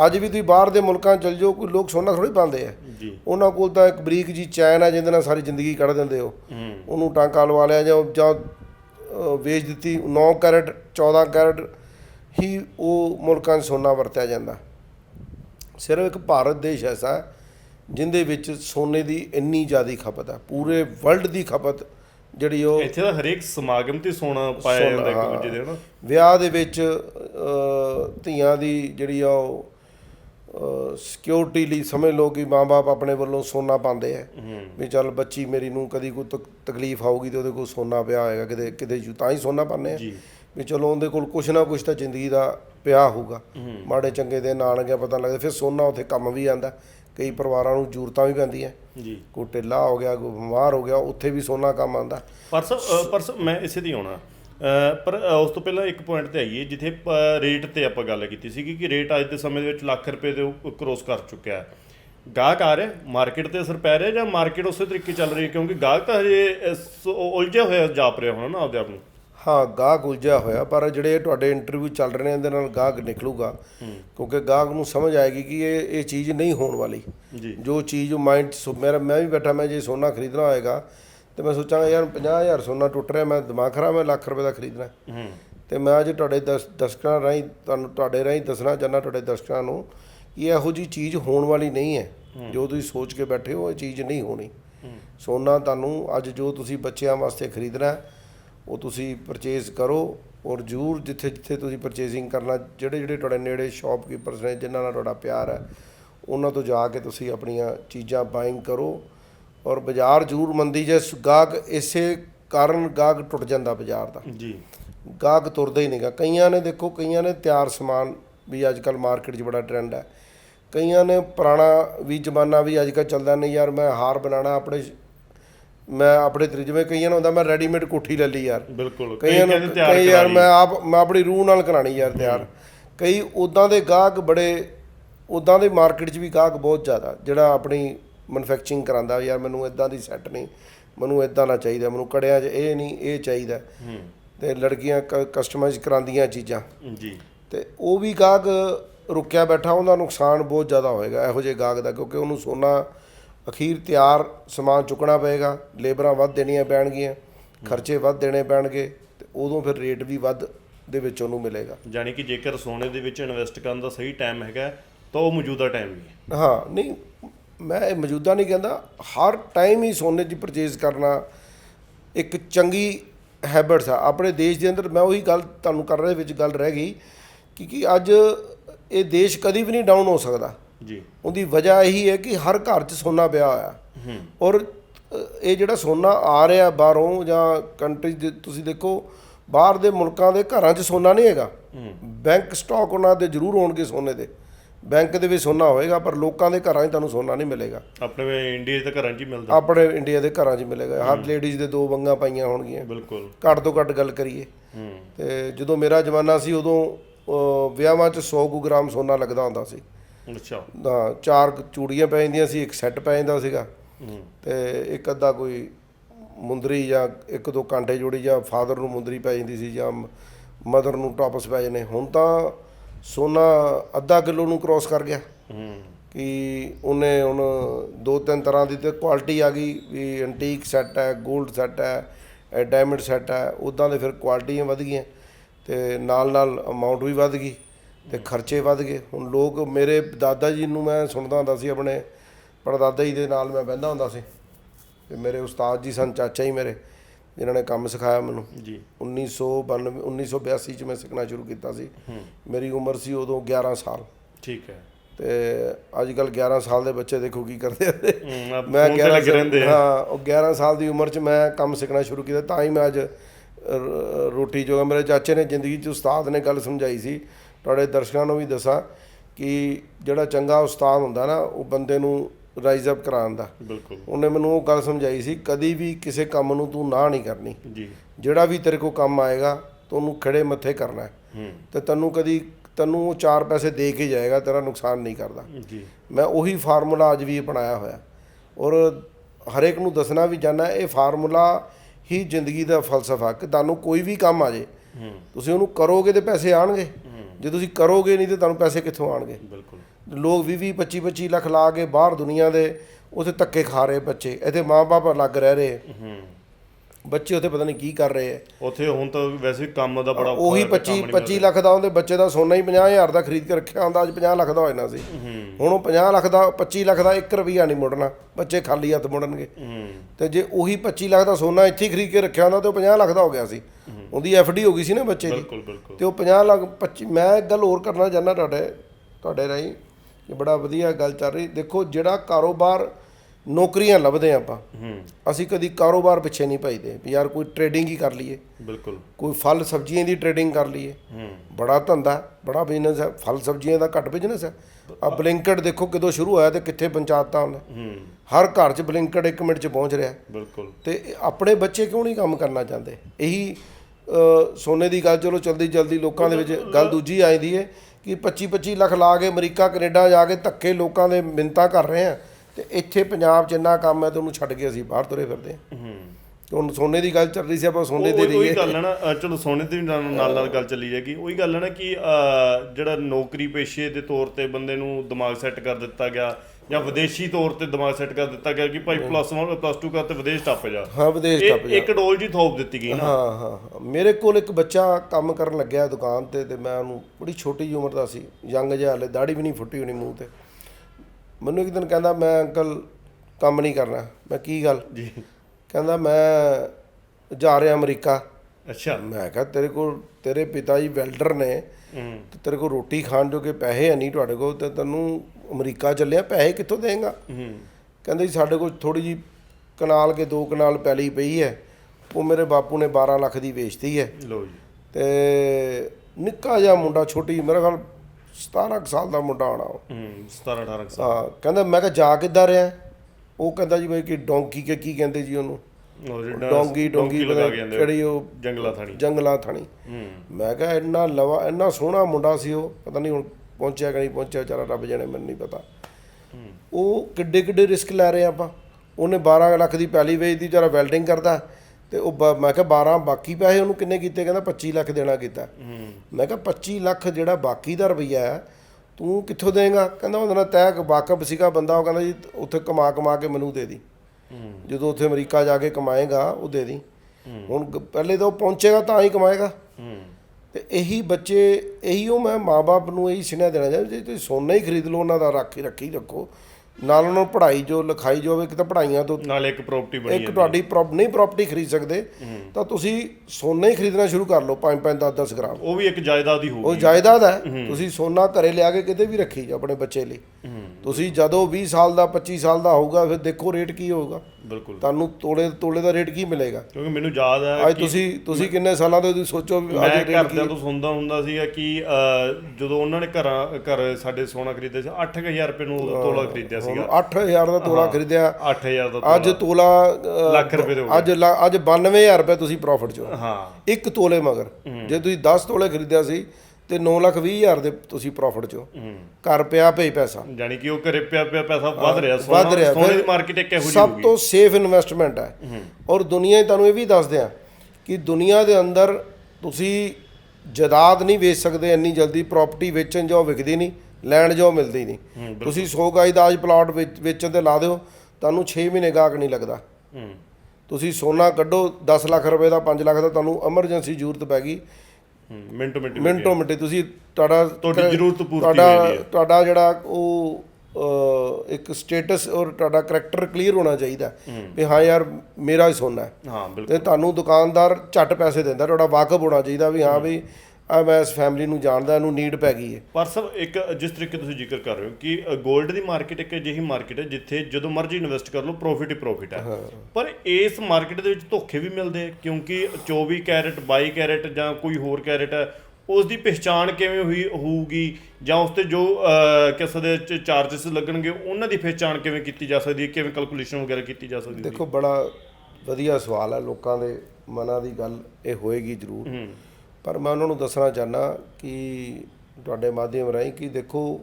ਅੱਜ ਵੀ ਤੁਸੀਂ ਬਾਹਰ ਦੇ ਮੁਲਕਾਂ 'ਚ ਚਲ ਜਾਓ ਕੋਈ ਲੋਕ ਸੋਨਾ ਥੋੜੀ ਪਾਉਂਦੇ ਆ। ਜੀ। ਉਹਨਾਂ ਕੋਲ ਤਾਂ ਇੱਕ ਬਰੀਕ ਜੀ ਚੈਨ ਹੈ ਜਿਹਦੇ ਨਾਲ ਸਾਰੀ ਜ਼ਿੰਦਗੀ ਕੱਢ ਦਿੰਦੇ ਹੋ। ਉਹਨੂੰ ਟਾਂਕਾ ਲਵਾ ਲਿਆ ਜਾਂ ਜਾਂ ਵੇਚ ਦਿੱਤੀ 9 ਕੈਰਟ 14 ਕੈਰਟ ਹੀ ਉਹ ਮੁਲਕਾਂ 'ਚ ਸੋਨਾ ਵਰਤਿਆ ਜਾਂਦਾ। ਸਿਰਫ ਇੱਕ ਭਾਰਤ ਦੇਸ਼ ਐਸਾ ਜਿੰਦੇ ਵਿੱਚ ਸੋਨੇ ਦੀ ਇੰਨੀ ਜ਼ਿਆਦੀ ਖਪਤ ਹੈ ਪੂਰੇ ਵਰਲਡ ਦੀ ਖਪਤ ਜਿਹੜੀ ਉਹ ਇੱਥੇ ਤਾਂ ਹਰੇਕ ਸਮਾਗਮ ਤੇ ਸੋਨਾ ਪਾਇਆ ਜਾਂਦਾ ਇੱਕ। ਦੂਜੇ ਦੇ ਹਨਾ? ਵਿਆਹ ਦੇ ਵਿੱਚ ਧੀਆਂ ਦੀ ਜਿਹੜੀ ਆ ਉਹ ਸਿਕਿਉਰਿਟੀ ਲਈ ਸਮਝ ਲਓ ਕਿ ਮਾਂ-ਬਾਪ ਆਪਣੇ ਵੱਲੋਂ ਸੋਨਾ ਪਾਉਂਦੇ ਆ। ਵੀ ਚੱਲ ਬੱਚੀ ਮੇਰੀ ਨੂੰ ਕਦੀ ਕੋਈ ਤਕ- ਤਕਲੀਫ ਆਊਗੀ ਤੇ ਉਹਦੇ ਕੋਲ ਸੋਨਾ ਪਿਆ ਹੋਏਗਾ ਕਿਤੇ ਕਿਤੇ ਤਾਂ ਹੀ ਸੋਨਾ ਪਾਉਂਦੇ ਆ। ਵੀ ਚਲੋ ਉਹਦੇ ਕੋਲ ਕੁਛ ਨਾ ਕੁਛ ਤਾਂ ਜ਼ਿੰਦਗੀ ਦਾ ਪਿਆ ਹੋਊਗਾ। ਮਾੜੇ ਚੰਗੇ ਦੇ ਨਾਲ ਗਿਆ ਪਤਾ ਲੱਗਦਾ ਫਿਰ ਸੋਨਾ ਉੱਥੇ ਕੰਮ ਵੀ ਆਂਦਾ ਕਈ ਪਰਿਵਾਰਾਂ ਨੂੰ ਜ਼ਰੂਰਤਾਂ ਵੀ ਪੈਂਦੀਆਂ। ਜੀ। ਕੋਈ ਢਿੱਲਾ ਹੋ ਗਿਆ ਕੋਈ ਬਿਮਾਰ ਹੋ ਗਿਆ ਉੱਥੇ ਵੀ ਸੋਨਾ ਕੰਮ ਆਂਦਾ ਪਰਸ ਪਰਸ ਮੈਂ ਇਸੇ ਦੀ ਆਉਣਾ। ਪਰ ਉਸ ਤੋਂ ਪਹਿਲਾਂ ਇੱਕ ਪੁਆਇੰਟ ਤੇ ਆਈਏ ਜਿੱਥੇ ਰੇਟ ਤੇ ਆਪਾਂ ਗੱਲ ਕੀਤੀ ਸੀਗੀ ਕਿ ਰੇਟ ਅੱਜ ਦੇ ਸਮੇਂ ਦੇ ਵਿੱਚ ਲੱਖ ਰੁਪਏ ਦੇ ਕ੍ਰੋਸ ਕਰ ਚੁੱਕਿਆ ਹੈ। ਗਾਹਕ ਆ ਰਿਹਾ ਮਾਰਕੀਟ ਤੇ ਅਸਰ ਪੈ ਰਿਹਾ ਜਾਂ ਮਾਰਕੀਟ ਉਸੇ ਤਰੀਕੇ ਚੱਲ ਰਹੀ ਹੈ? ਕਿਉਂਕਿ ਗਾਹਕ ਤਾਂ ਹਜੇ ਉਲਝਿਆ ਹੋਇਆ ਜਾਪ ਰਿਹਾ ਹੋਣਾ ਨਾ ਆਪਦੇ ਆਪ ਨੂੰ। ਹਾਂ ਗਾਹਕ ਉਲਝਿਆ ਹੋਇਆ ਪਰ ਜਿਹੜੇ ਤੁਹਾਡੇ ਇੰਟਰਵਿਊ ਚੱਲ ਰਹੇ ਨੇ ਇਹਦੇ ਨਾਲ ਗਾਹਕ ਨਿਕਲੂਗਾ। ਕਿਉਂਕਿ ਗਾਹਕ ਨੂੰ ਸਮਝ ਆਏਗੀ ਕਿ ਇਹ ਇਹ ਚੀਜ਼ ਨਹੀਂ ਹੋਣ ਵਾਲੀ। ਜੀ। ਜੋ ਚੀਜ਼ ਮਾਈਂਡ ਮੇਰਾ ਮੈਂ ਵੀ ਬੈਠਾ ਮੈਂ ਜੇ ਸੋਨਾ ਖਰੀਦਣਾ ਹੋਏਗਾ ਤੇ ਮੈਂ ਸੋਚਾਂਗਾ ਯਾਰ 50000 ਸੋਨਾ ਟੁੱਟ ਰਿਹਾ ਮੈਂ ਦਿਮਾਗ ਖਰਾਬ ਮੈਂ ਲੱਖ ਰੁਪਏ ਦਾ ਖਰੀਦਣਾ। ਤੇ ਮੈਂ ਅੱਜ ਤੁਹਾਡੇ ਦਸ- ਦਰਸ਼ਕਾਂ ਰਾਹੀਂ ਤੁਹਾਨੂੰ ਤੁਹਾਡੇ ਰਾਹੀਂ ਦੱਸਣਾ ਚਾਹੁੰਦਾ ਤੁਹਾਡੇ ਦਰਸ਼ਕਾਂ ਨੂੰ ਕਿ ਇਹੋ ਜੀ ਚੀਜ਼ ਹੋਣ ਵਾਲੀ ਨਹੀਂ ਹੈ। ਜੋ ਤੁਸੀਂ ਸੋਚ ਕੇ ਬੈਠੇ ਹੋ ਇਹ ਚੀਜ਼ ਨਹੀਂ ਹੋਣੀ। ਸੋਨਾ ਤੁਹਾਨੂੰ ਅੱਜ ਜੋ ਤੁਸੀਂ ਬੱਚਿਆਂ ਵਾਸਤੇ ਖਰੀਦਣਾ ਉਹ ਤੁਸੀਂ ਪਰਚੇਜ਼ ਕਰੋ ਔਰ ਜ਼ਰੂਰ ਜਿੱਥੇ ਜਿੱਥੇ ਤੁਸੀਂ ਪਰਚੇਜ਼ਿੰਗ ਕਰਨਾ ਜਿਹੜੇ ਜਿਹੜੇ ਤੁਹਾਡੇ ਨੇੜੇ ਸ਼ਾਪਕੀਪਰਸ ਨੇ ਜਿਨ੍ਹਾਂ ਨਾਲ ਤੁਹਾਡਾ ਪਿਆਰ ਹੈ ਉਹਨਾਂ ਤੋਂ ਜਾ ਕੇ ਤੁਸੀਂ ਆਪਣੀਆਂ ਚੀਜ਼ਾਂ ਬਾਇੰਗ ਕਰੋ। ਔਰ ਬਾਜ਼ਾਰ ਜ਼ਰੂਰ ਮੰਦੀ ਜੇ ਗਾਹਕ ਇਸੇ ਕਾਰਨ ਗਾਹਕ ਟੁੱਟ ਜਾਂਦਾ ਬਾਜ਼ਾਰ ਦਾ। ਜੀ। ਗਾਹਕ ਤੁਰਦਾ ਹੀ ਨਹੀਂਗਾ। ਕਈਆਂ ਨੇ ਦੇਖੋ ਕਈਆਂ ਨੇ ਤਿਆਰ ਸਮਾਨ ਵੀ ਅੱਜ ਕੱਲ ਮਾਰਕੀਟ 'ਚ ਬੜਾ ਟ੍ਰੈਂਡ ਹੈ। ਕਈਆਂ ਨੇ ਪੁਰਾਣਾ ਵੀ ਜ਼ਮਾਨਾ ਵੀ ਅੱਜ ਕੱਲ ਚੱਲਦਾ ਨਹੀਂ ਯਾਰ ਮੈਂ ਹਾਰ ਬਣਾਉਣਾ ਆਪਣੇ ਮੈਂ ਆਪਣੇ ਤਰੀ ਜਿਵੇਂ ਕਈਆਂ ਨੂੰ ਹੁੰਦਾ ਮੈਂ ਰੈਡੀਮੇਡ ਕੋਠੀ ਲੈ ਲਈ ਯਾਰ। ਬਿਲਕੁਲ। ਕਈ ਕਈਆਂ ਨੂੰ ਕਈ ਯਾਰ। ਮੈਂ ਆਪ ਮੈਂ ਆਪਣੀ ਰੂਹ ਨਾਲ ਕਰਾਣੀ ਯਾਰ ਤਿਆਰ। ਕਈ ਉਦਾਂ ਦੇ ਗਾਹਕ ਬੜੇ ਉਦਾਂ ਦੇ ਮਾਰਕੀਟ 'ਚ ਵੀ ਗਾਹਕ ਬਹੁਤ ਜ਼ਿਆਦਾ ਜਿਹੜਾ ਆਪਣੀ ਮੈਨੂਫੈਕਚਰਿੰਗ ਕਰਾਂਦਾ ਯਾਰ ਮੈਨੂੰ ਇਦਾਂ ਦੀ ਸੈੱਟ ਨਹੀਂ ਮੈਨੂੰ ਇਦਾਂ ਨਾ ਚਾਹੀਦਾ ਮੈਨੂੰ ਕੜਿਆਂ 'ਚ ਇਹ ਨਹੀਂ ਇਹ ਚਾਹੀਦਾ। ਹੂੰ। ਤੇ ਲੜਕੀਆਂ ਕਸਟਮਾਈਜ਼ ਕਰਾਉਂਦੀਆਂ ਚੀਜ਼ਾਂ। ਜੀ। ਤੇ ਉਹ ਵੀ ਗਾਹਕ ਰੁਕਿਆ ਬੈਠਾ ਉਹਦਾ ਨੁਕਸਾਨ ਬਹੁਤ ਜ਼ਿਆਦਾ ਹੋਏਗਾ ਇਹੋ ਜਿਹੇ ਗਾਹਕ ਦਾ ਕਿਉਂਕਿ ਉਹਨੂੰ ਸੋਨਾ ਅਖੀਰ ਤਿਆਰ ਸਮਾਨ ਚੁੱਕਣਾ ਪਏਗਾ ਲੇਬਰਾਂ ਵੱਧ ਦੇਣੀਆਂ ਪੈਣਗੀਆਂ ਖਰਚੇ ਵੱਧ ਦੇਣੇ ਪੈਣਗੇ ਤੇ ਉਦੋਂ ਫਿਰ ਰੇਟ ਵੀ ਵੱਧ ਦੇ ਵਿੱਚ ਉਹਨੂੰ ਮਿਲੇਗਾ। ਜਾਣੀ ਕਿ ਜੇਕਰ ਸੋਨੇ ਦੇ ਵਿੱਚ ਇਨਵੈਸਟ ਕਰਨ ਦਾ ਸਹੀ ਟਾਈਮ ਹੈਗਾ ਤਾਂ ਉਹ ਮੌਜੂਦਾ ਟਾਈਮ ਵੀ ਹੈ। ਹਾਂ ਨਹੀਂ ਮੈਂ ਇਹ ਮੌਜੂਦਾ ਨਹੀਂ ਕਹਿੰਦਾ ਹਰ ਟਾਈਮ ਹੀ ਸੋਨੇ ਦੀ ਪਰਚੇਜ਼ ਕਰਨਾ ਇੱਕ ਚੰਗੀ ਹੈਬਿਟਸ ਆ। ਆਪਣੇ ਦੇਸ਼ ਦੇ ਅੰਦਰ ਮੈਂ ਉਹੀ ਗੱਲ ਤੁਹਾਨੂੰ ਕਰਨ ਦੇ ਵਿੱਚ ਗੱਲ ਰਹਿ ਗਈ ਕਿ ਕਿ ਅੱਜ ਇਹ ਦੇਸ਼ ਕਦੀ ਵੀ ਨਹੀਂ ਡਾਊਨ ਹੋ ਸਕਦਾ। ਜੀ। ਉਹਦੀ ਵਜ੍ਹਾ ਇਹੀ ਹੈ ਕਿ ਹਰ ਘਰ 'ਚ ਸੋਨਾ ਪਿਆ ਹੋਇਆ। ਹੂੰ। ਔਰ ਇਹ ਜਿਹੜਾ ਸੋਨਾ ਆ ਰਿਹਾ ਬਾਹਰੋਂ ਜਾਂ ਕੰਟਰੀ ਦੇ ਤੁਸੀਂ ਦੇਖੋ ਬਾਹਰ ਦੇ ਮੁਲਕਾਂ ਦੇ ਘਰਾਂ 'ਚ ਸੋਨਾ ਨਹੀਂ ਹੈਗਾ। ਬੈਂਕ ਸਟਾਕ ਉਹਨਾਂ ਦੇ ਜ਼ਰੂਰ ਹੋਣਗੇ ਸੋਨੇ ਦੇ। ਬੈਂਕ ਦੇ ਵਿੱਚ ਸੋਨਾ ਹੋਏਗਾ ਪਰ ਲੋਕਾਂ ਦੇ ਘਰਾਂ 'ਚ ਤੁਹਾਨੂੰ ਸੋਨਾ ਨਹੀਂ ਮਿਲੇਗਾ। ਆਪਣੇ ਇੰਡੀਆ ਤਾਂ ਘਰਾਂ 'ਚ ਹੀ ਮਿਲਦਾ। ਆਪਣੇ ਇੰਡੀਆ ਦੇ ਘਰਾਂ 'ਚ ਮਿਲੇਗਾ। ਹਰ ਲੇਡੀਜ਼ ਦੇ ਦੋ ਵੰਗਾਂ ਪਾਈਆਂ ਹੋਣਗੀਆਂ। ਬਿਲਕੁਲ। ਘੱਟ ਤੋਂ ਘੱਟ ਗੱਲ ਕਰੀਏ। ਹੂੰ। ਤੇ ਜਦੋਂ ਮੇਰਾ ਜ਼ਮਾਨਾ ਸੀ ਉਦੋਂ ਵਿਆਹਾਂ 'ਚ 100 ਕੁ ਗ੍ਰਾਮ ਸੋਨਾ ਲੱਗਦਾ ਹੁੰਦਾ ਸੀ। ਅੱਛਾ। ਤਾਂ ਚਾਰ ਚੂੜੀਆਂ ਪੈ ਜਾਂਦੀਆਂ ਸੀ ਇੱਕ ਸੈੱਟ ਪੈ ਜਾਂਦਾ ਸੀਗਾ। ਤੇ ਇੱਕ ਅੱਧਾ ਕੋਈ ਮੁੰਦਰੀ ਜਾਂ ਇੱਕ ਦੋ ਕਾਂਟੇ ਜੋੜੀ ਜਾਂ ਫਾਦਰ ਨੂੰ ਮੁੰਦਰੀ ਪੈ ਜਾਂਦੀ ਸੀ ਜਾਂ ਮਦਰ ਨੂੰ ਟਾਪਸ ਪੈ ਜਾਂਦੇ। ਹੁਣ ਤਾਂ ਸੋਨਾ ਅੱਧਾ ਕਿਲੋ ਨੂੰ ਕ੍ਰਾਸ ਕਰ ਗਿਆ। ਹੂੰ। ਕਿ ਉਹਨੇ ਹੁਣ ਦੋ ਤਿੰਨ ਤਰ੍ਹਾਂ ਦੀ ਤੇ ਕੁਆਲਿਟੀ ਆ ਗਈ ਵੀ ਐਂਟੀਕ ਸੈੱਟ ਹੈ 골ਡ ਸੈੱਟ ਹੈ ਡਾਇਮੰਡ ਸੈੱਟ ਹੈ ਉਦਾਂ ਦੇ ਫਿਰ ਕੁਆਲਿਟੀਆਂ ਵਧ ਗਈਆਂ ਤੇ ਨਾਲ ਨਾਲ ਅਮਾਉਂਟ ਵੀ ਵਧ ਗਈ ਤੇ ਖਰਚੇ ਵਧ ਗਏ। ਹੁਣ ਲੋਕ ਮੇਰੇ ਦਾਦਾ ਜੀ ਨੂੰ ਮੈਂ ਸੁਣਦਾ ਹੁੰਦਾ ਸੀ ਆਪਣੇ ਪੜਦਾਦਾ ਜੀ ਦੇ ਨਾਲ ਮੈਂ ਬਹਿੰਦਾ ਹੁੰਦਾ ਸੀ। ਤੇ ਮੇਰੇ ਉਸਤਾਦ ਜੀ ਸਨ ਚਾਚਾ ਜੀ ਮੇਰੇ। ਜਿਨ੍ਹਾਂ ਨੇ ਕੰਮ ਸਿਖਾਇਆ ਮੈਨੂੰ। ਜੀ। 1992 1982 ਚ ਮੈਂ ਸਿੱਖਣਾ ਸ਼ੁਰੂ ਕੀਤਾ ਸੀ। ਮੇਰੀ ਉਮਰ ਸੀ ਉਦੋਂ 11 ਸਾਲ। ਠੀਕ ਹੈ। ਤੇ ਅੱਜ ਕੱਲ 11 ਸਾਲ ਦੇ ਬੱਚੇ ਦੇਖੋ ਕੀ ਕਰਦੇ ਆ ਮੈਂ ਫੋਨ ਤੇ 11 ਲੱਗੇ ਰਹਿੰਦੇ ਆ। ਹਾਂ ਉਹ 11 ਸਾਲ ਦੀ ਉਮਰ 'ਚ ਮੈਂ ਕੰਮ ਸਿੱਖਣਾ ਸ਼ੁਰੂ ਕੀਤਾ। ਤਾਂ ਹੀ ਮੈਂ ਅੱਜ ਰੋਟੀ ਜੋਗਾ। ਮੇਰੇ ਚਾਚੇ ਨੇ ਜ਼ਿੰਦਗੀ 'ਚ ਉਸਤਾਦ ਨੇ ਗੱਲ ਸਮਝਾਈ ਸੀ। ਤੁਹਾਡੇ ਦਰਸ਼ਕਾਂ ਨੂੰ ਵੀ ਦੱਸਾਂ ਕਿ ਜਿਹੜਾ ਚੰਗਾ ਉਸਤਾਦ ਹੁੰਦਾ ਨਾ ਉਹ ਬੰਦੇ ਨੂੰ ਰਾਈਜ਼ ਅਪ ਕਰਾਉਂਦਾ ਬਿਲਕੁਲ। ਉਹਨੇ ਮੈਨੂੰ ਉਹ ਗੱਲ ਸਮਝਾਈ ਸੀ ਕਦੀ ਵੀ ਕਿਸੇ ਕੰਮ ਨੂੰ ਤੂੰ ਨਾ ਨਹੀਂ ਕਰਨੀ। ਜੀ। ਜਿਹੜਾ ਵੀ ਤੇਰੇ ਕੋਲ ਕੰਮ ਆਏਗਾ ਤੂੰ ਉਹਨੂੰ ਖੜੇ ਮੱਥੇ ਕਰਨਾ ਹੈ। ਤੇ ਤੈਨੂੰ ਕਦੀ ਤੈਨੂੰ ਉਹ ਚਾਰ ਪੈਸੇ ਦੇ ਕੇ ਜਾਏਗਾ ਤੇਰਾ ਨੁਕਸਾਨ ਨਹੀਂ ਕਰਦਾ। ਜੀ। ਮੈਂ ਉਹੀ ਫਾਰਮੂਲਾ ਅੱਜ ਵੀ ਅਪਣਾਇਆ ਹੋਇਆ। ਔਰ ਹਰੇਕ ਨੂੰ ਦੱਸਣਾ ਵੀ ਚਾਹੁੰਦਾ ਇਹ ਫਾਰਮੂਲਾ ਹੀ ਜ਼ਿੰਦਗੀ ਦਾ ਫਲਸਫਾ ਕਿ ਤੁਹਾਨੂੰ ਕੋਈ ਵੀ ਕੰਮ ਆ ਜੇ ਤੁਸੀਂ ਉਹਨੂੰ ਕਰੋਗੇ ਤੇ ਪੈਸੇ ਆਣਗੇ। ਜੇ ਤੁਸੀਂ ਕਰੋਗੇ ਨਹੀਂ ਤੇ ਤੁਹਾਨੂੰ ਪੈਸੇ ਕਿੱਥੋਂ ਆਣਗੇ? ਬਿਲਕੁਲ। ਲੋਕ 20 20 25 25 ਲੱਖ ਲਾ ਕੇ ਬਾਹਰ ਦੁਨੀਆ ਦੇ ਉੱਥੇ ਧੱਕੇ ਖਾ ਰਹੇ ਬੱਚੇ। ਇੱਥੇ ਮਾਪੇ ਅਲੱਗ ਰਹਿ ਰਹੇ। ਬੱਚੇ ਉੱਥੇ ਪਤਾ ਨਹੀਂ ਕੀ ਕਰ ਰਹੇ ਹੈ। ਉੱਥੇ ਹੁਣ ਤਾਂ ਵੈਸੇ ਕੰਮ ਦਾ ਬੜਾ ਉਹੀ ਹੋਇਆ 25 25 ਲੱਖ ਦਾ ਉਹਦੇ ਬੱਚੇ ਦਾ ਸੋਨਾ ਹੀ 50000 ਦਾ ਖਰੀਦ ਕੇ ਰੱਖਿਆ ਹੁੰਦਾ ਅੱਜ 50 ਲੱਖ ਦਾ ਹੋ ਜਾਣਾ ਸੀ। ਹੁਣ ਉਹ 50 ਲੱਖ ਦਾ 25 ਲੱਖ ਦਾ 1 ਰੁਪਿਆ ਨਹੀਂ ਮੁੜਨਾ। ਬੱਚੇ ਖਾਲੀ ਹੱਥ ਮੁੜਨਗੇ। ਤੇ ਜੇ ਉਹੀ 25 ਲੱਖ ਦਾ ਸੋਨਾ ਇੱਥੇ ਹੀ ਖਰੀਦ ਕੇ ਰੱਖਿਆ ਹੁੰਦਾ ਤੇ ਉਹ 50 ਲੱਖ ਦਾ ਹੋ ਗਿਆ ਸੀ। ਉਹਦੀ ਡੀ ਹੋ ਗਈ ਸੀ ਨਾ ਬੱਚੇ ਦੀ। ਤੇ ਉਹ 50 ਲੱਖ 25 ਮੈਂ ਇੱਕ ਗੱਲ ਹੋਰ ਕਰਨਾ ਚਾਹੁੰਦਾ ਤੁਹਾਡੇ ਤੁਹਾਡੇ ਰਾਹੀਂ। ਕਿ ਬੜਾ ਵਧੀਆ ਗੱਲ ਚੱਲ ਰਹੀ। ਦੇਖੋ ਜਿਹੜਾ ਕਾਰੋਬਾਰ ਨੌਕਰੀਆਂ ਲੱਭਦੇ ਆਪਾਂ ਅਸੀਂ ਕਦੀ ਕਾਰੋਬਾਰ ਪਿੱਛੇ ਨਹੀਂ ਭਜਦੇ ਵੀ ਯਾਰ ਕੋਈ ਟ੍ਰੇਡਿੰਗ ਹੀ ਕਰ ਲਈਏ। ਬਿਲਕੁਲ। ਕੋਈ ਫਲ ਸਬਜ਼ੀਆਂ ਦੀ ਟ੍ਰੇਡਿੰਗ ਕਰ ਲਈਏ। ਬੜਾ ਧੰਦਾ ਬੜਾ ਬਿਜ਼ਨਸ ਹੈ। ਫਲ ਸਬਜ਼ੀਆਂ ਦਾ ਘੱਟ ਬਿਜ਼ਨਸ ਹੈ। ਆ ਬਲਿੰਕਟ ਦੇਖੋ ਕਦੋਂ ਸ਼ੁਰੂ ਹੋਇਆ ਤੇ ਕਿੱਥੇ ਪਹੁੰਚਾਤਾ ਉਹਨੇ। ਹੂੰ। ਹਰ ਘਰ 'ਚ ਬਲਿੰਕਟ 1 ਮਿੰਟ 'ਚ ਪਹੁੰਚ ਰਿਹਾ। ਬਿਲਕੁਲ। ਤੇ ਆਪਣੇ ਬੱਚੇ ਕਿਉਂ ਨਹੀਂ ਕੰਮ ਕਰਨਾ ਚਾਹੁੰਦੇ? ਇਹੀ ਸੋਨੇ ਦੀ ਗੱਲ ਚਲੋ ਜਲਦੀ ਜਲਦੀ ਲੋਕਾਂ ਦੇ ਵਿੱਚ ਗੱਲ ਦੂਜੀ ਆਈਦੀ ਹੈ ਕਿ 25 25 ਲੱਖ ਲਾ ਕੇ ਅਮਰੀਕਾ ਕੈਨੇਡਾ ਜਾ ਕੇ ਧੱਕੇ ਲੋਕਾਂ ਦੇ ਮਿੰਤਾ ਕਰ ਰਹੇ ਆ ਤੇ ਇੱਥੇ ਪੰਜਾਬ 'ਚ ਇੰਨਾ ਕੰਮ ਹੈ ਤੇ ਉਹਨੂੰ ਛੱਡ ਕੇ ਅਸੀਂ ਬਾਹਰ ਤੁਰੇ ਫਿਰਦੇ ਹਾਂ। ਹੁਣ ਸੋਨੇ ਦੀ ਗੱਲ ਚੱਲ ਰਹੀ ਸੀ ਆਪਾਂ ਸੋਨੇ ਦੇ ਉਹ- ਉਹੀ ਰਹੀਏ ਗੱਲ ਹੈ ਨਾ ਚਲੋ ਸੋਨੇ ਵੀ ਨਾਲ ਨਾਲ ਨਾਲ ਗੱਲ ਚੱਲੀ ਜਾਏਗੀ ਉਹੀ ਗੱਲ ਹੈ ਨਾ ਕਿ ਜਿਹੜਾ ਨੌਕਰੀ ਪੇਸ਼ੇ ਦੇ ਤੌਰ ਤੇ ਬੰਦੇ ਨੂੰ ਦਿਮਾਗ ਸੈੱਟ ਕਰ ਦਿੱਤਾ ਗਿਆ ਜਾਂ ਵਿਦੇਸ਼ੀ ਤੌਰ ਤੇ ਦਿਮਾਗ ਸੈੱਟ ਕਰ ਦਿੱਤਾ ਗਿਆ ਕਿ ਭਾਈ ਪਲੱਸ 1 ਪਲੱਸ 2 ਕਰ ਤੇ ਵਿਦੇਸ਼ ਟੱਪ ਜਾ। ਹਾਂ ਵਿਦੇਸ਼ ਟੱਪ ਇਹ ਇੱਕ ਡੋਲ ਜੀ ਥੋਪ ਦਿੱਤੀ ਗਈ ਨਾ। ਹਾਂ ਹਾਂ। ਮੇਰੇ ਕੋਲ ਇੱਕ ਬੱਚਾ ਕੰਮ ਕਰਨ ਲੱਗਿਆ ਦੁਕਾਨ ਤੇ ਤੇ ਮੈਂ ਉਹਨੂੰ ਬੜੀ ਛੋਟੀ ਜਿਹੀ ਉਮਰ ਦਾ ਸੀ ਯੰਗ ਜਿਹਾ ਹਲੇ ਦਾੜੀ ਵੀ ਨਹੀਂ ਫੁੱਟੀ ਹੋਣੀ ਮੂੰਹ ਤੇ। ਮੈਨੂੰ ਇੱਕ ਦਿਨ ਕਹਿੰਦਾ ਮੈਂ ਅੰਕਲ ਕੰਮ ਨਹੀਂ ਕਰਨਾ। ਮੈਂ ਕੀ ਗੱਲ? ਜੀ। ਕਹਿੰਦਾ ਮੈਂ ਜਾ ਰਿਹਾ ਅਮਰੀਕਾ। ਅੱਛਾ। ਮੈਂ ਕਿਹਾ ਤੇਰੇ ਕੋਲ ਤੇਰੇ ਪਿਤਾ ਜੀ ਵੈਲਡਰ ਨੇ ਤੇ ਤੇਰੇ ਕੋਲ ਰੋਟੀ ਖਾਣ ਜੋਗੇ ਪੈਸੇ ਨਹੀਂ ਤੁਹਾਡੇ ਕੋਲ ਤੇ ਤੈਨੂੰ ਅਮਰੀਕਾ ਚੱਲਿਆ ਪੈਸੇ ਕਿੱਥੋਂ ਦੇਂਗਾ ਕਹਿੰਦੇ ਜੀ ਸਾਡੇ ਕੋਲ ਥੋੜੀ ਜੀ ਕਨਾਲ ਕੇ ਦੋ ਕਨਾਲ ਪੈਲੀ ਪਈ ਹੈ ਉਹ ਮੇਰੇ ਬਾਪੂ ਨੇ 12 ਲੱਖ ਦੀ ਵੇਚਤੀ ਹੈ। ਲੋ ਜੀ। ਤੇ ਨਿੱਕਾ ਜਿਹਾ ਮੁੰਡਾ ਛੋਟੀ ਮੇਰਾ ਖਿਆਲ 17 ਕੁ ਸਾਲ ਦਾ ਮੁੰਡਾ ਆਣਾ ਉਹ। ਹੂੰ 17 18 ਸਾਲ। ਹਾਂ ਕਹਿੰਦਾ ਮੈਂ ਕਿਹਾ ਜਾ ਕਿੱਦਾਂ ਰਿਹਾ? ਉਹ ਕਹਿੰਦਾ ਜੀ ਬਈ ਕਿ ਡੋਂਕੀ ਕੇ ਕੀ ਕਹਿੰਦੇ ਜੀ ਉਹਨੂੰ? ਡੋਂਗੀ ਡੋਂਗੀ ਪਤਾ ਕਿਹੜੀ ਉਹ ਜੰਗਲਾ ਥਾਣੀ। ਜੰਗਲਾ ਥਾਣੀ। ਮੈਂ ਕਿਹਾ ਇੰਨਾ ਲਵਾ ਇੰਨਾ ਸੋਹਣਾ ਮੁੰਡਾ ਸੀ ਉਹ ਪਤਾ ਨਹੀਂ ਹੁਣ ਪਹੁੰਚਿਆ ਕਿ ਨਹੀਂ ਪਹੁੰਚਿਆ ਵਿਚਾਰਾ ਰੱਬ ਜਾਣੇ ਮੈਨੂੰ ਨਹੀਂ ਪਤਾ। ਉਹ ਕਿੱਡੇ ਕਿੱਡੇ ਰਿਸਕ ਲੈ ਰਹੇ ਆਪਾਂ। ਉਹਨੇ 12 ਲੱਖ ਦੀ ਪੈਲੀ ਵੇਚਦੀ ਵਿਚਾਰਾ ਵੈਲਡਿੰਗ ਕਰਦਾ। ਤੇ ਉਹ ਮੈਂ ਕਿਹਾ 12 ਬਾਕੀ ਪੈਸੇ ਉਹਨੂੰ ਕਿੰਨੇ ਕੀਤੇ? ਕਹਿੰਦਾ 25 ਲੱਖ ਦੇਣਾ ਕੀਤਾ। ਮੈਂ ਕਿਹਾ 25 ਲੱਖ ਜਿਹੜਾ ਬਾਕੀ ਦਾ ਰੁਪਈਆ ਹੈ ਤੂੰ ਕਿੱਥੋਂ ਦੇਂਗਾ? ਕਹਿੰਦਾ ਉਹਦੇ ਤੈਅ ਵਾਕਬ ਸੀਗਾ ਬੰਦਾ ਉਹ ਕਹਿੰਦਾ ਜੀ ਉੱਥੇ ਕਮਾ ਕਮਾ ਕੇ ਮੈਨੂੰ ਦੇ ਦੀ। ਜਦੋਂ ਉੱਥੇ ਅਮਰੀਕਾ ਜਾ ਕੇ ਕਮਾਏਗਾ, ਉਹ ਦੇ ਦੀ। ਹੁਣ ਪਹਿਲੇ ਤਾਂ ਉਹ ਪਹੁੰਚੇਗਾ ਤਾਂ ਹੀ ਕਮਾਏਗਾ। ਤੇ ਇਹੀ ਬੱਚੇ, ਇਹੀ ਉਹ ਮੈਂ ਮਾਪੇ ਨੂੰ ਇਹੀ ਸੁਨੇਹਾ ਦੇਣਾ ਚਾਹੁੰਦਾ, ਜੇ ਤੁਸੀਂ ਸੋਨਾ ਹੀ ਖਰੀਦ ਲਓ, ਉਹਨਾਂ ਦਾ ਰੱਖ ਰੱਖੀ ਰੱਖੋ। ਨਾਲ ਉਹਨਾਂ ਨੂੰ ਪੜ੍ਹਾਈ ਜੋ ਲਿਖਾਈ ਜੋ ਹੋਵੇ ਇੱਕ ਤਾਂ ਪੜ੍ਹਾਈਆਂ ਤੋਂ ਨਾਲ ਇੱਕ ਪ੍ਰਾਪਰਟੀ ਬਣੀ ਇੱਕ ਤੁਹਾਡੀ ਪ੍ਰੋਪ ਨਹੀਂ ਪ੍ਰਾਪਰਟੀ ਖਰੀਦ ਸਕਦੇ ਤਾਂ ਤੁਸੀਂ ਸੋਨਾ ਹੀ ਖਰੀਦਣਾ ਸ਼ੁਰੂ ਕਰ ਲਓ 5 5 10 10 ਗ੍ਰਾਮ। ਉਹ ਵੀ ਇੱਕ ਜਾਇਦਾਦ ਹੀ ਉਹ ਹੋਊਗੀ ਜਾਇਦਾਦ ਹੈ। ਤੁਸੀਂ ਸੋਨਾ ਘਰੇ ਲਿਆ ਕੇ ਕਿਤੇ ਵੀ ਰੱਖੀ ਜਾਓ ਆਪਣੇ ਬੱਚੇ ਲਈ। ਤੁਸੀਂ ਜਦੋਂ 20 ਸਾਲ ਦਾ 25 ਸਾਲ ਦਾ ਹੋਊਗਾ ਫਿਰ ਦੇਖੋ ਰੇਟ ਕੀ ਹੋਊਗਾ। ਬਿਲਕੁਲ। ਤੁਹਾਨੂੰ ਤੋਲੇ ਤੋਲੇ ਦਾ ਰੇਟ ਕੀ ਮਿਲੇਗਾ? ਕਿਉਂਕਿ ਮੈਨੂੰ ਯਾਦ ਹੈ ਅੱਜ ਤੁਸੀਂ ਤੁਸੀਂ ਕਿੰਨੇ ਸਾਲਾਂ ਦੇ ਤੁਸੀਂ ਸੋਚੋ ਵੀ ਅੱਜ ਮੈਂ ਰੇਟ ਘਰਦਿਆਂ ਤੋਂ ਸੁਣਦਾ ਹੁੰਦਾ ਸੀਗਾ ਕਿ ਜਦੋਂ ਉਹਨਾਂ ਨੇ ਘਰਾਂ ਘਰ ਸਾਡੇ ਸੋਨਾ ਖਰੀਦਿਆ ਸੀ 8000 ਰੁਪਏ ਨੂੰ ਤੋਲਾ ਖਰੀਦਿਆ ਸੀਗਾ। 8000 ਦਾ ਤੋਲਾ ਖਰੀਦਿਆ। 8000 ਦਾ ਅੱਜ ਤੋਲਾ ਲੱਖ ਰੁਪਏ ਦੇ ਹੋ ਅੱਜ ਅੱਜ 92000 ਰੁਪਏ ਤੁਸੀਂ ਪ੍ਰੋਫਿਟ ਚੋ। ਹਾਂ। ਇੱਕ ਤੋਲੇ ਮਗਰ। ਜੇ ਤੁਸੀਂ 10 ਤੋਲੇ ਖਰੀਦਿਆ ਸੀ ਤੇ 9 ਲੱਖ 20 ਹਜ਼ਾਰ ਦੇ ਤੁਸੀਂ ਪ੍ਰੋਫਿਟ ਚੋ। ਘਰ ਪਿਆ ਭਈ ਪੈਸਾ। ਯਾਨੀ ਕਿ ਉਹ ਘਰੇ ਪਿਆ ਪਿਆ ਪੈਸਾ ਵੱਧ ਰਿਹਾ ਵੱਧ ਰਿਹਾ। ਸੋਨੇ ਫਿਰ ਦੀ ਮਾਰਕੀਟ ਇੱਕ ਇਹੋ ਜਿਹੀ ਸਭ ਤੋਂ ਸੇਫ ਇਨਵੈਸਟਮੈਂਟ ਹੈ। ਔਰ ਦੁਨੀਆ ਤੁਹਾਨੂੰ ਇਹ ਵੀ ਦੱਸਦੇ ਆ ਕਿ ਦੁਨੀਆ ਦੇ ਅੰਦਰ ਤੁਸੀਂ ਜਾਇਦਾਦ ਨਹੀਂ ਵੇਚ ਸਕਦੇ ਇੰਨੀ ਜਲਦੀ ਪ੍ਰਾਪਰਟੀ ਵੇਚਣ ਜਾਓ ਵਿਕਦੀ ਨਹੀਂ ਲੈਣ ਜਾਓ ਮਿਲਦੀ ਨਹੀਂ। ਤੁਸੀਂ 100 ਗਾਜ ਦਾ ਅੱਜ ਪਲਾਟ ਵੇਚਣ ਤੇ ਲਾ ਦਿਓ ਤੁਹਾਨੂੰ 6 ਮਹੀਨੇ ਗਾਹਕ ਨਹੀਂ ਲੱਗਦਾ। ਤੁਸੀਂ ਸੋਨਾ ਕੱਢੋ 10 ਲੱਖ ਰੁਪਏ ਦਾ 5 ਲੱਖ ਦਾ ਤੁਹਾਨੂੰ ਐਮਰਜੈਂਸੀ ਜ਼ਰੂਰਤ ਪੈ ਗਈ। ਮਿੰਟੋ ਮਿੰਟ ਮਿੰਟੋ ਮਿੰਟੇ ਤੁਸੀਂ ਤੁਹਾਡਾ ਤੁਹਾਡੀ ਜ਼ਰੂਰਤ ਪੂਰਤੀ ਤੁਹਾਡਾ। ਤੁਹਾਡਾ ਜਿਹੜਾ ਉਹ ਇੱਕ ਸਟੇਟਸ ਔਰ ਤੁਹਾਡਾ ਕਰੈਕਟਰ ਕਲੀਅਰ ਹੋਣਾ ਚਾਹੀਦਾ ਵੀ ਹਾਂ ਯਾਰ ਮੇਰਾ ਹੀ ਸੋਨਾ ਹੈ। ਹਾਂ ਬਿਲਕੁਲ। ਤੇ ਤੁਹਾਨੂੰ ਦੁਕਾਨਦਾਰ ਝੱਟ ਪੈਸੇ ਦਿੰਦਾ ਤੁਹਾਡਾ ਵਾਕਫ ਹੋਣਾ ਚਾਹੀਦਾ ਵੀ ਹਾਂ। ਵੀ ਆ ਮੈਂ ਫੈਮਿਲੀ ਨੂੰ ਜਾਣਦਾ ਇਹਨੂੰ ਨੀਡ ਪੈ ਗਈ ਹੈ। ਪਰ ਸਭ ਇੱਕ ਜਿਸ ਤਰੀਕੇ ਤੁਸੀਂ ਜ਼ਿਕਰ ਕਰ ਰਹੇ ਹੋ ਕਿ 골ਡ ਦੀ ਮਾਰਕੀਟ ਇੱਕ ਅਜਿਹੀ ਮਾਰਕੀਟ ਹੈ ਜਿੱਥੇ ਜਦੋਂ ਮਰਜ਼ੀ ਇਨਵੈਸਟ ਕਰ ਲਓ ਪ੍ਰੋਫਿਟ ਹੀ ਪ੍ਰੋਫਿਟ ਹੈ। ਪਰ ਇਸ ਮਾਰਕੀਟ ਦੇ ਵਿੱਚ ਧੋਖੇ ਵੀ ਮਿਲਦੇ ਹੈ ਕਿਉਂਕਿ 24 ਕੈਰਟ 22 ਕੈਰਟ ਜਾਂ ਕੋਈ ਹੋਰ ਕੈਰਟ ਹੈ ਉਸ ਦੀ ਪਛਾਣ ਕਿਵੇਂ ਹੋਈ ਹੋਊਗੀ ਜਾਂ ਉਸ ਤੇ ਜੋ ਕਿਸੇ ਦੇ ਚਾਰजेस ਲੱਗਣਗੇ ਉਹਨਾਂ ਦੀ ਪਛਾਣ ਕਿਵੇਂ ਕੀਤੀ ਜਾ ਸਕਦੀ ਹੈ ਕਿਵੇਂ ਕੈਲਕੂਲੇਸ਼ਨ ਵਗੈਰਾ ਕੀਤੀ ਜਾ ਸਕਦੀ ਹੈ? ਦੇਖੋ ਬੜਾ ਵਧੀਆ ਸਵਾਲ ਹੈ ਲੋਕਾਂ ਦੇ ਮਨਾਂ ਦੀ ਗੱਲ ਇਹ ਹੋਏਗੀ ਜ਼ਰੂਰ। ਪਰ ਮੈਂ ਉਹਨਾਂ ਨੂੰ ਦੱਸਣਾ ਚਾਹਨਾ ਕਿ ਤੁਹਾਡੇ ਮਾਧਿਅਮ ਰਾਹੀਂ ਕਿ ਦੇਖੋ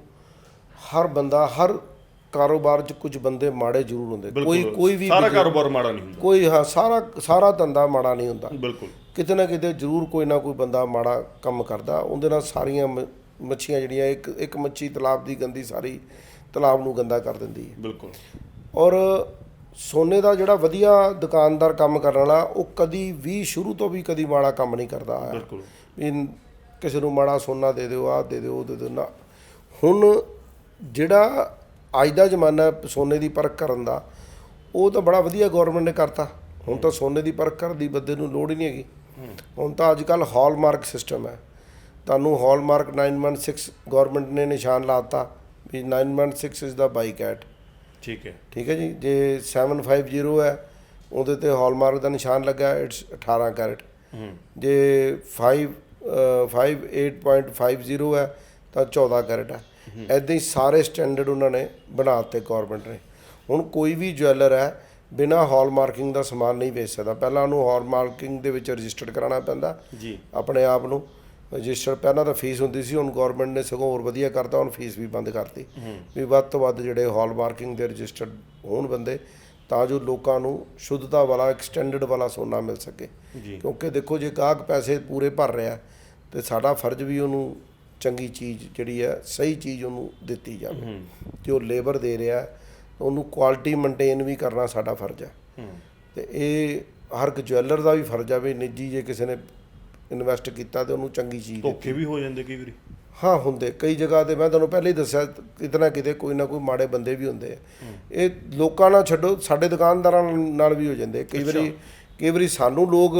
ਹਰ ਬੰਦਾ ਹਰ ਕਾਰੋਬਾਰ 'ਚ ਕੁਝ ਬੰਦੇ ਮਾੜੇ ਜ਼ਰੂਰ ਹੁੰਦੇ। ਕੋਈ ਕੋਈ ਵੀ ਸਾਰਾ ਕਾਰੋਬਾਰ ਮਾੜਾ ਨਹੀਂ ਹੁੰਦਾ। ਕੋਈ ਹਾਂ ਸਾਰਾ ਸਾਰਾ ਧੰਦਾ ਮਾੜਾ ਨਹੀਂ ਹੁੰਦਾ। ਬਿਲਕੁਲ। ਕਿਤੇ ਨਾ ਕਿਤੇ ਜ਼ਰੂਰ ਕੋਈ ਨਾ ਕੋਈ ਬੰਦਾ ਮਾੜਾ ਕੰਮ ਕਰਦਾ। ਉਹਦੇ ਨਾਲ ਸਾਰੀਆਂ ਮੱਛੀਆਂ ਜਿਹੜੀਆਂ ਇੱਕ ਇੱਕ ਮੱਛੀ ਤਲਾਬ ਦੀ ਗੰਦੀ ਸਾਰੀ ਤਲਾਬ ਨੂੰ ਗੰਦਾ ਕਰ ਦਿੰਦੀ ਹੈ। ਬਿਲਕੁਲ। ਔਰ ਸੋਨੇ ਦਾ ਜਿਹੜਾ ਵਧੀਆ ਦੁਕਾਨਦਾਰ ਕੰਮ ਕਰਨ ਵਾਲਾ ਉਹ ਕਦੀ ਵੀ ਸ਼ੁਰੂ ਤੋਂ ਵੀ ਕਦੀ ਮਾੜਾ ਕੰਮ ਨਹੀਂ ਕਰਦਾ ਆਇਆ। ਬਿਲਕੁਲ। ਵੀ ਕਿਸੇ ਨੂੰ ਮਾੜਾ ਸੋਨਾ ਦੇ ਦਿਓ ਆਹ ਦੇ ਦਿਓ ਉਹ ਦੇ ਦਿਓ ਨਾ। ਹੁਣ ਜਿਹੜਾ ਅੱਜ ਦਾ ਜ਼ਮਾਨਾ ਸੋਨੇ ਦੀ ਪਰਖ ਕਰਨ ਦਾ ਉਹ ਤਾਂ ਬੜਾ ਵਧੀਆ ਗਵਰਨਮੈਂਟ ਨੇ ਕਰਤਾ। ਹੁਣ ਤਾਂ ਸੋਨੇ ਦੀ ਪਰਖ ਕਰਨ ਦੀ ਬੰਦੇ ਨੂੰ ਲੋੜ ਹੀ ਨਹੀਂ ਹੈਗੀ। ਹੁਣ ਤਾਂ ਅੱਜ ਕੱਲ ਹਾਲਮਾਰਕ ਸਿਸਟਮ ਹੈ। ਤੁਹਾਨੂੰ ਹਾਲਮਾਰਕ 916 ਗਵਰਨਮੈਂਟ ਨੇ ਨਿਸ਼ਾਨ ਲਾਤਾ ਵੀ 916 ਇਜ਼ ਦਾ ਬਾਈ ਕੈਟ ਠੀਕ ਹੈ। ਠੀਕ ਹੈ ਜੀ ਜੇ 750 ਹੈ ਉਹਦੇ ਤੇ ਹਾਲਮਾਰਕ ਦਾ ਨਿਸ਼ਾਨ ਲੱਗਾ ਇਟਸ 18 ਕੈਰਟ। ਜੇ 5 58.50 ਹੈ ਤਾਂ 14 ਕੈਰਟ ਹੈ। ਐਦਾਂ ਹੀ ਸਾਰੇ ਸਟੈਂਡਰਡ ਉਹਨਾਂ ਨੇ ਬਣਾ ਦਿੱਤੇ ਗਵਰਨਮੈਂਟ ਨੇ। ਹੁਣ ਕੋਈ ਵੀ ਜੁਐਲਰ ਹੈ ਬਿਨਾ ਹਾਲਮਾਰਕਿੰਗ ਦਾ ਸਮਾਨ ਨਹੀਂ ਵੇਚ ਸਕਦਾ। ਪਹਿਲਾਂ ਉਹਨੂੰ ਹਾਲਮਾਰਕਿੰਗ ਦੇ ਵਿੱਚ ਰਜਿਸਟਰਡ ਕਰਾਉਣਾ ਪੈਂਦਾ ਜੀ। ਆਪਣੇ ਆਪ ਨੂੰ। ਰਜਿਸਟਰ ਪਹਿਲਾਂ ਤਾਂ ਫੀਸ ਹੁੰਦੀ ਸੀ ਹੁਣ ਗਵਰਨਮੈਂਟ ਨੇ ਸਗੋਂ ਹੋਰ ਵਧੀਆ ਕਰਤਾ ਹੁਣ ਫੀਸ ਵੀ ਬੰਦ ਕਰਤੀ। ਵੀ ਵੱਧ ਤੋਂ ਵੱਧ ਜਿਹੜੇ ਹਾਲਮਾਰਕਿੰਗ ਦੇ ਰਜਿਸਟਰਡ ਹੋਣ ਬੰਦੇ ਤਾਂ ਜੋ ਲੋਕਾਂ ਨੂੰ ਸ਼ੁੱਧਤਾ ਵਾਲਾ ਐਕਸਟੈਂਡਡ ਵਾਲਾ ਸੋਨਾ ਮਿਲ ਸਕੇ। ਕਿਉਂਕਿ ਦੇਖੋ ਜੇ ਗਾਹਕ ਪੈਸੇ ਪੂਰੇ ਭਰ ਰਿਹਾ ਤੇ ਸਾਡਾ ਫਰਜ਼ ਵੀ ਉਹਨੂੰ ਚੰਗੀ ਚੀਜ਼ ਜਿਹੜੀ ਹੈ ਸਹੀ ਚੀਜ਼ ਉਹਨੂੰ ਦਿੱਤੀ ਜਾਵੇ। ਤੇ ਉਹ ਲੇਬਰ ਦੇ ਰਿਹਾ ਹੈ, ਉਹਨੂੰ ਕੁਆਲਿਟੀ ਮੇਨਟੇਨ ਵੀ ਕਰਨਾ ਸਾਡਾ ਫਰਜ਼ ਹੈ। ਹੂੰ। ਤੇ ਇਹ ਹਰ ਇੱਕ ਜੁਐਲਰ ਦਾ ਵੀ ਫਰਜ਼ ਆ ਵੀ ਨਿੱਜੀ ਜੇ ਕਿਸੇ ਨੇ ਇਨਵੈਸਟ ਕੀਤਾ ਤੇ ਉਹਨੂੰ ਚੰਗੀ ਚੀਜ਼ ਧੋਖੇ ਵੀ ਹੋ ਜਾਂਦੇ ਕਈ ਵਾਰੀ। ਹਾਂ ਹੁੰਦੇ। ਕਈ ਜਗ੍ਹਾ ਤੇ ਮੈਂ ਤੁਹਾਨੂੰ ਪਹਿਲਾਂ ਹੀ ਦੱਸਿਆ ਕਿਤੇ ਨਾ ਕਿਤੇ ਕੋਈ ਨਾ ਕੋਈ ਮਾੜੇ ਬੰਦੇ ਵੀ ਹੁੰਦੇ ਆ। ਇਹ ਲੋਕਾਂ ਨਾਲ ਛੱਡੋ ਸਾਡੇ ਦੁਕਾਨਦਾਰਾਂ ਨਾਲ ਵੀ ਹੋ ਜਾਂਦੇ। ਕਈ ਵਾਰੀ ਕਈ ਵਾਰੀ ਸਾਨੂੰ ਲੋਕ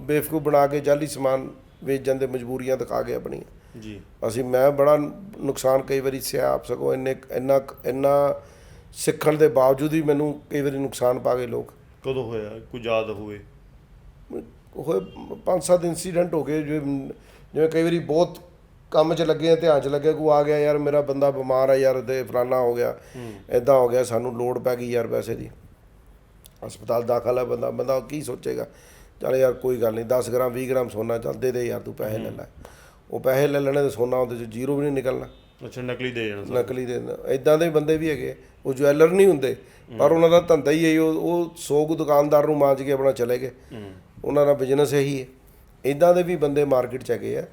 ਬੇਵਕੂਫ ਬਣਾ ਕੇ ਜਾਲੀ ਸਮਾਨ ਵੇਚ ਜਾਂਦੇ ਮਜਬੂਰੀਆਂ ਦਿਖਾ ਕੇ ਆਪਣੀਆਂ। ਜੀ। ਅਸੀਂ ਮੈਂ ਬੜਾ ਨੁਕਸਾਨ ਕਈ ਵਾਰੀ ਸਿਆ ਆਪ ਸਕੋ ਇੰਨੇ ਇੰਨਾ ਇੰਨਾ ਸਿੱਖਣ ਦੇ ਬਾਵਜੂਦ ਵੀ ਮੈਨੂੰ ਕਈ ਵਾਰੀ ਨੁਕਸਾਨ ਪਾ ਗਏ ਲੋਕ। ਕਦੋਂ ਹੋਇਆ? ਕੋਈ ਯਾਦ ਹੋਵੇ? ਹੋਏ ਪੰਜ ਸੱਤ ਇਨਸੀਡੈਂਟ ਹੋ ਗਏ ਜਿਵੇਂ ਜਿਵੇਂ ਕਈ ਵਾਰੀ ਬਹੁਤ ਕੰਮ 'ਚ ਲੱਗੇ ਆ ਧਿਆਨ 'ਚ ਲੱਗਿਆ ਕੋਈ ਆ ਗਿਆ ਯਾਰ ਮੇਰਾ ਬੰਦਾ ਬਿਮਾਰ ਆ ਯਾਰ ਤੇ ਫਲਾਨਾ ਹੋ ਗਿਆ ਐਦਾਂ ਹੋ ਗਿਆ ਸਾਨੂੰ ਲੋੜ ਪੈ ਗਈ ਯਾਰ ਪੈਸੇ ਦੀ। ਹਸਪਤਾਲ ਦਾਖਲ ਹੈ ਬੰਦਾ ਬੰਦਾ ਕੀ ਸੋਚੇਗਾ? ਚੱਲ ਯਾਰ ਕੋਈ ਗੱਲ ਨਹੀਂ 10 ਗ੍ਰਾਮ 20 ਗ੍ਰਾਮ ਸੋਨਾ ਚੱਲ ਦੇ ਯਾਰ ਤੂੰ ਪੈਸੇ ਲੈ ਲੈ। ਉਹ ਪੈਸੇ ਲੈ ਲੈਣੇ ਤੇ ਸੋਨਾ ਉਹਦੇ 'ਚ ਜ਼ੀਰੋ ਵੀ ਨਹੀਂ ਨਿਕਲਣਾ। ਅੱਛਾ ਨਕਲੀ ਦੇ ਜਾਣਾ ਨਕਲੀ ਦੇ ਇਦਾਂ ਦੇ ਬੰਦੇ ਵੀ ਹੈਗੇ ਉਹ ਜੁਐਲਰ ਨਹੀਂ ਹੁੰਦੇ ਪਰ ਉਹਨਾਂ ਦਾ ਧੰਦਾ ਹੀ ਹੈ ਉਹ ਉਹ 100 ਕੁ ਦੁਕਾਨਦਾਰ ਨੂੰ ਮਾਂਜ ਕੇ ਆਪਣਾ ਚਲੇ ਗਏ। ਉਹਨਾਂ ਦਾ ਬਿਜ਼ਨਸ ਇਹੀ ਹੈ। ਇਦਾਂ ਦੇ ਵੀ ਬੰਦੇ ਮਾਰਕੀਟ 'ਚ ਹੈਗੇ ਆ।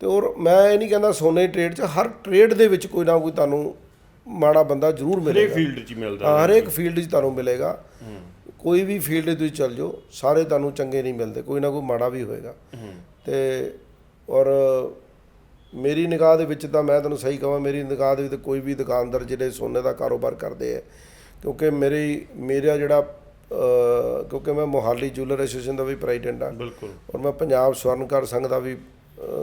ਤੇ ਔਰ ਮੈਂ ਇਹ ਨਹੀਂ ਕਹਿੰਦਾ ਸੋਨੇ ਟ੍ਰੇਡ 'ਚ ਹਰ ਟ੍ਰੇਡ ਦੇ ਵਿੱਚ ਕੋਈ ਨਾ ਕੋਈ ਤੁਹਾਨੂੰ ਮਾੜਾ ਬੰਦਾ ਜ਼ਰੂਰ ਹਰੇਕ ਮਿਲੇਗਾ। ਫੀਲਡ 'ਚ ਮਿਲਦਾ ਹਰੇਕ ਫੀਲਡ 'ਚ ਤੁਹਾਨੂੰ ਮਿਲੇਗਾ। ਕੋਈ ਵੀ ਫੀਲਡ 'ਚ ਤੁਸੀਂ ਚੱਲ ਜਾਓ ਸਾਰੇ ਤੁਹਾਨੂੰ ਚੰਗੇ ਨਹੀਂ ਮਿਲਦੇ। ਕੋਈ ਨਾ ਕੋਈ ਮਾੜਾ ਵੀ ਹੋਏਗਾ। ਤੇ ਔਰ ਮੇਰੀ ਨਿਗਾਹ ਦੇ ਵਿੱਚ ਤਾਂ ਮੈਂ ਤੁਹਾਨੂੰ ਸਹੀ ਕਹਾਂ ਮੇਰੀ ਨਿਗਾਹ ਦੇ ਵਿੱਚ ਕੋਈ ਵੀ ਦੁਕਾਨਦਾਰ ਜਿਹੜੇ ਸੋਨੇ ਦਾ ਕਾਰੋਬਾਰ ਕਰਦੇ ਆ ਕਿਉਂਕਿ ਮੇਰੀ ਮੇਰਾ ਜਿਹੜਾ ਕਿਉਂਕਿ ਮੈਂ ਮੋਹਾਲੀ ਜੁਐਲਰ ਐਸੋਸੀਏਸ਼ਨ ਦਾ ਵੀ ਪ੍ਰੈਜ਼ੀਡੈਂਟ ਆ ਬਿਲਕੁਲ। ਔਰ ਮੈਂ ਪੰਜਾਬ ਸਵਰਨਕਾਰ ਸੰਘ ਦਾ ਵੀ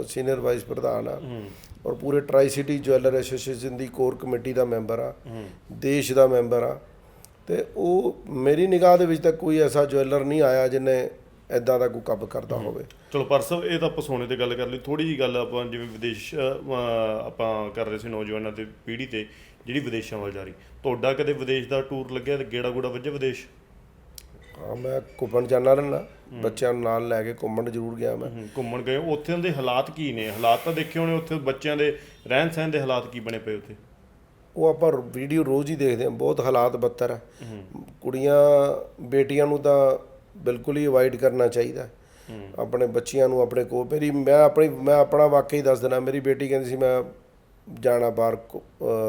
ਸੀਨੀਅਰ ਵਾਈਸ ਪ੍ਰਧਾਨ ਆ ਹੂੰ। ਔਰ ਪੂਰੇ ਟਰਾਈ ਸਿਟੀ ਜੁਐਲਰ ਐਸੋਸੀਏਸ਼ਨ ਦੀ ਕੋਰ ਕਮੇਟੀ ਦਾ ਮੈਂਬਰ ਆ ਹੂੰ। ਦੇਸ਼ ਦਾ ਮੈਂਬਰ ਆ ਤੇ ਉਹ ਮੇਰੀ ਨਿਗਾਹ ਦੇ ਵਿੱਚ ਤਾਂ ਕੋਈ ਐਸਾ ਜੁਐਲਰ ਨਹੀਂ ਆਇਆ ਜਿਹਨੇ ਐਦਾਂ ਦਾ ਕੋਈ ਕੰਮ ਕਰਦਾ ਹੋਵੇ। ਚਲੋ ਪਰਸਵ ਇਹ ਤਾਂ ਆਪਾਂ ਸੋਨੇ ਤੇ ਗੱਲ ਕਰ ਲਈ। ਥੋੜੀ ਜੀ ਗੱਲ ਆਪਾਂ ਜਿਵੇਂ ਵਿਦੇਸ਼ ਆਪਾਂ ਕਰ ਰਹੇ ਸੀ ਨੌਜਵਾਨਾਂ ਤੇ ਪੀੜ੍ਹੀ ਤੇ ਜਿਹੜੀ ਵਿਦੇਸ਼ਾਂ ਵੱਲ ਜਾ ਰਹੀ। ਤੁਹਾਡਾ ਕਦੇ ਵਿਦੇਸ਼ ਦਾ ਟੂਰ ਲੱਗਿਆ ਤੇ ਗੇੜਾ ਗੂੜਾ ਵੱਜੇ ਵਿਦੇਸ਼? ਹਾਂ ਮੈਂ ਘੁੰਮਣ ਜਾਣਾ ਰਹਿਣਾ ਬੱਚਿਆਂ ਨੂੰ ਨਾਲ ਲੈ ਕੇ ਘੁੰਮਣ ਜ਼ਰੂਰ ਗਿਆ ਮੈਂ। ਹੂੰ, ਘੁੰਮਣ ਗਏ। ਉੱਥੇ ਦੇ ਹਾਲਾਤ ਕੀ ਨੇ? ਹਾਲਾਤ ਤਾਂ ਦੇਖੇ ਹੋਣੇ ਉੱਥੇ ਬੱਚਿਆਂ ਦੇ ਰਹਿਣ ਸਹਿਣ ਦੇ ਹਾਲਾਤ ਕੀ ਬਣੇ ਪਏ ਉੱਥੇ? ਉਹ ਆਪਾਂ ਵੀਡੀਓ ਰੋਜ਼ ਹੀ ਦੇਖਦੇ ਹਾਂ ਬਹੁਤ ਹਾਲਾਤ ਬੱਤਰ ਆ। ਕੁੜੀਆਂ ਬੇਟੀਆਂ ਨੂੰ ਤਾਂ ਬਿਲਕੁਲ ਹੀ ਅਵਾਇਡ ਕਰਨਾ ਚਾਹੀਦਾ। ਆਪਣੇ ਬੱਚਿਆਂ ਨੂੰ ਆਪਣੇ ਕੋਲ ਮੇਰੀ ਮੈਂ ਆਪਣੀ ਮੈਂ ਆਪਣਾ ਵਾਕਈ ਦੱਸ ਦੇਣਾ ਮੇਰੀ ਬੇਟੀ ਕਹਿੰਦੀ ਸੀ ਮੈਂ ਜਾਣਾ ਬਾਹਰ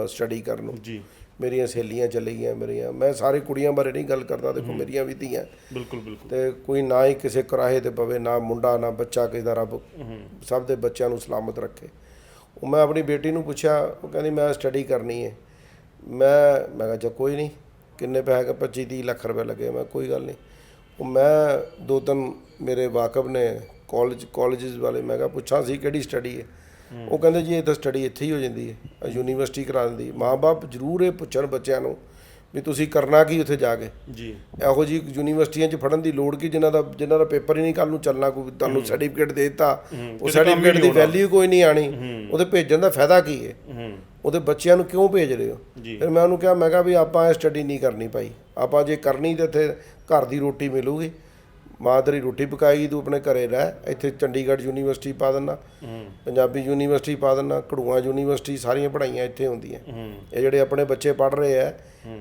ਸਟੱਡੀ ਕਰਨ ਨੂੰ। ਜੀ। ਮੇਰੀਆਂ ਸਹੇਲੀਆਂ ਚਲੇ ਗਈਆਂ ਮੇਰੀਆਂ। ਮੈਂ ਸਾਰੀ ਕੁੜੀਆਂ ਬਾਰੇ ਨਹੀਂ ਗੱਲ ਕਰਦਾ ਦੇਖੋ ਮੇਰੀਆਂ ਵੀ ਧੀਆਂ। ਬਿਲਕੁਲ ਬਿਲਕੁਲ। ਤੇ ਕੋਈ ਨਾ ਹੀ ਕਿਸੇ ਕੁਰਾਹੇ ਤੇ ਪਵੇ ਨਾ ਮੁੰਡਾ ਨਾ ਬੱਚਾ ਕਿਸੇ ਦਾ ਰੱਬ। ਸਭ ਦੇ ਬੱਚਿਆਂ ਨੂੰ ਸਲਾਮਤ ਰੱਖੇ। ਉਹ ਮੈਂ ਆਪਣੀ ਬੇਟੀ ਨੂੰ ਪੁੱਛਿਆ ਉਹ ਕਹਿੰਦੀ ਮੈਂ ਸਟੱਡੀ ਕਰਨੀ ਹੈ ਮੈਂ ਮੈਂ ਕਿਹਾ ਚਾ ਕੋਈ ਨਹੀਂ। ਕਿੰਨੇ ਪੈਸੇ ਕਿ 25 30 ਲੱਖ ਰੁਪਏ ਲੱਗੇ ਮੈਂ ਕੋਈ ਗੱਲ ਨਹੀਂ। ਉਹ ਮੈਂ ਦੋ ਤਿੰਨ ਮੇਰੇ ਵਾਕਬ ਨੇ ਕਾਲਜ ਕਾਲਜਸ ਵਾਲੇ ਮੈਂ ਕਿਹਾ ਪੁੱਛਾਂ ਸੀ ਕਿਹੜੀ ਸਟੱਡੀ ਹੈ ਉਹ ਕਹਿੰਦੇ ਜੀ ਇਹ ਤਾਂ ਸਟੱਡੀ ਇੱਥੇ ਹੀ ਹੋ ਜਾਂਦੀ ਹੈ ਯੂਨੀਵਰਸਿਟੀ ਕਰਾ ਦਿੰਦੀ ਮਾਪੇ ਜ਼ਰੂਰ ਇਹ ਪੁੱਛਣ ਬੱਚਿਆਂ ਨੂੰ ਵੀ ਤੁਸੀਂ ਕਰਨਾ ਕੀ ਉੱਥੇ ਜਾ ਕੇ? ਜੀ। ਇਹੋ ਜੀ ਯੂਨੀਵਰਸਿਟੀਆਂ 'ਚ ਫੜਨ ਦੀ ਲੋੜ ਕੀ ਜਿਨ੍ਹਾਂ ਦਾ ਜਿਨ੍ਹਾਂ ਦਾ ਪੇਪਰ ਹੀ ਨਹੀਂ ਕੱਲ ਨੂੰ ਚੱਲਣਾ ਕੋਈ ਤੁਹਾਨੂੰ ਸਰਟੀਫਿਕੇਟ ਦੇ ਦਿੱਤਾ। ਉਹ ਸਰਟੀਫਿਕੇਟ ਦੀ। ਵੈਲਿਊ ਕੋਈ ਨਹੀਂ ਆਣੀ ਉਹਦੇ ਭੇਜਣ ਦਾ ਫਾਇਦਾ ਕੀ ਹੈ? ਉਹਦੇ ਬੱਚਿਆਂ ਨੂੰ ਕਿਉਂ ਭੇਜ ਰਹੇ ਹੋ। ਫਿਰ ਮੈਂ ਉਹਨੂੰ ਕਿਹਾ ਮੈਂ ਕਿਹਾ ਵੀ ਆਪਾਂ ਇਹ ਸਟੱਡੀ ਨਹੀਂ ਕਰਨੀ ਭਾਈ। ਆਪਾਂ ਜੇ ਕਰਨੀ ਤੇ ਇੱਥੇ ਘਰ ਦੀ ਰੋਟੀ ਮਿਲੂਗੀ। ਮਾਂ ਤੇਰੀ ਰੋਟੀ ਪਕਾਏਗੀ ਤੂੰ ਆਪਣੇ ਘਰੇ ਰਹਿ ਇੱਥੇ ਚੰਡੀਗੜ੍ਹ ਯੂਨੀਵਰਸਿਟੀ ਪਾ ਹੂੰ। ਪੰਜਾਬੀ ਯੂਨੀਵਰਸਿਟੀ ਪਾ ਦੇਣਾ ਕੜੂਆ ਯੂਨੀਵਰਸਿਟੀ ਸਾਰੀਆਂ ਪੜ੍ਹਾਈਆਂ ਇੱਥੇ ਹੁੰਦੀਆਂ। ਇਹ ਜਿਹੜੇ ਆਪਣੇ ਬੱਚੇ ਪੜ੍ਹ ਰਹੇ ਆ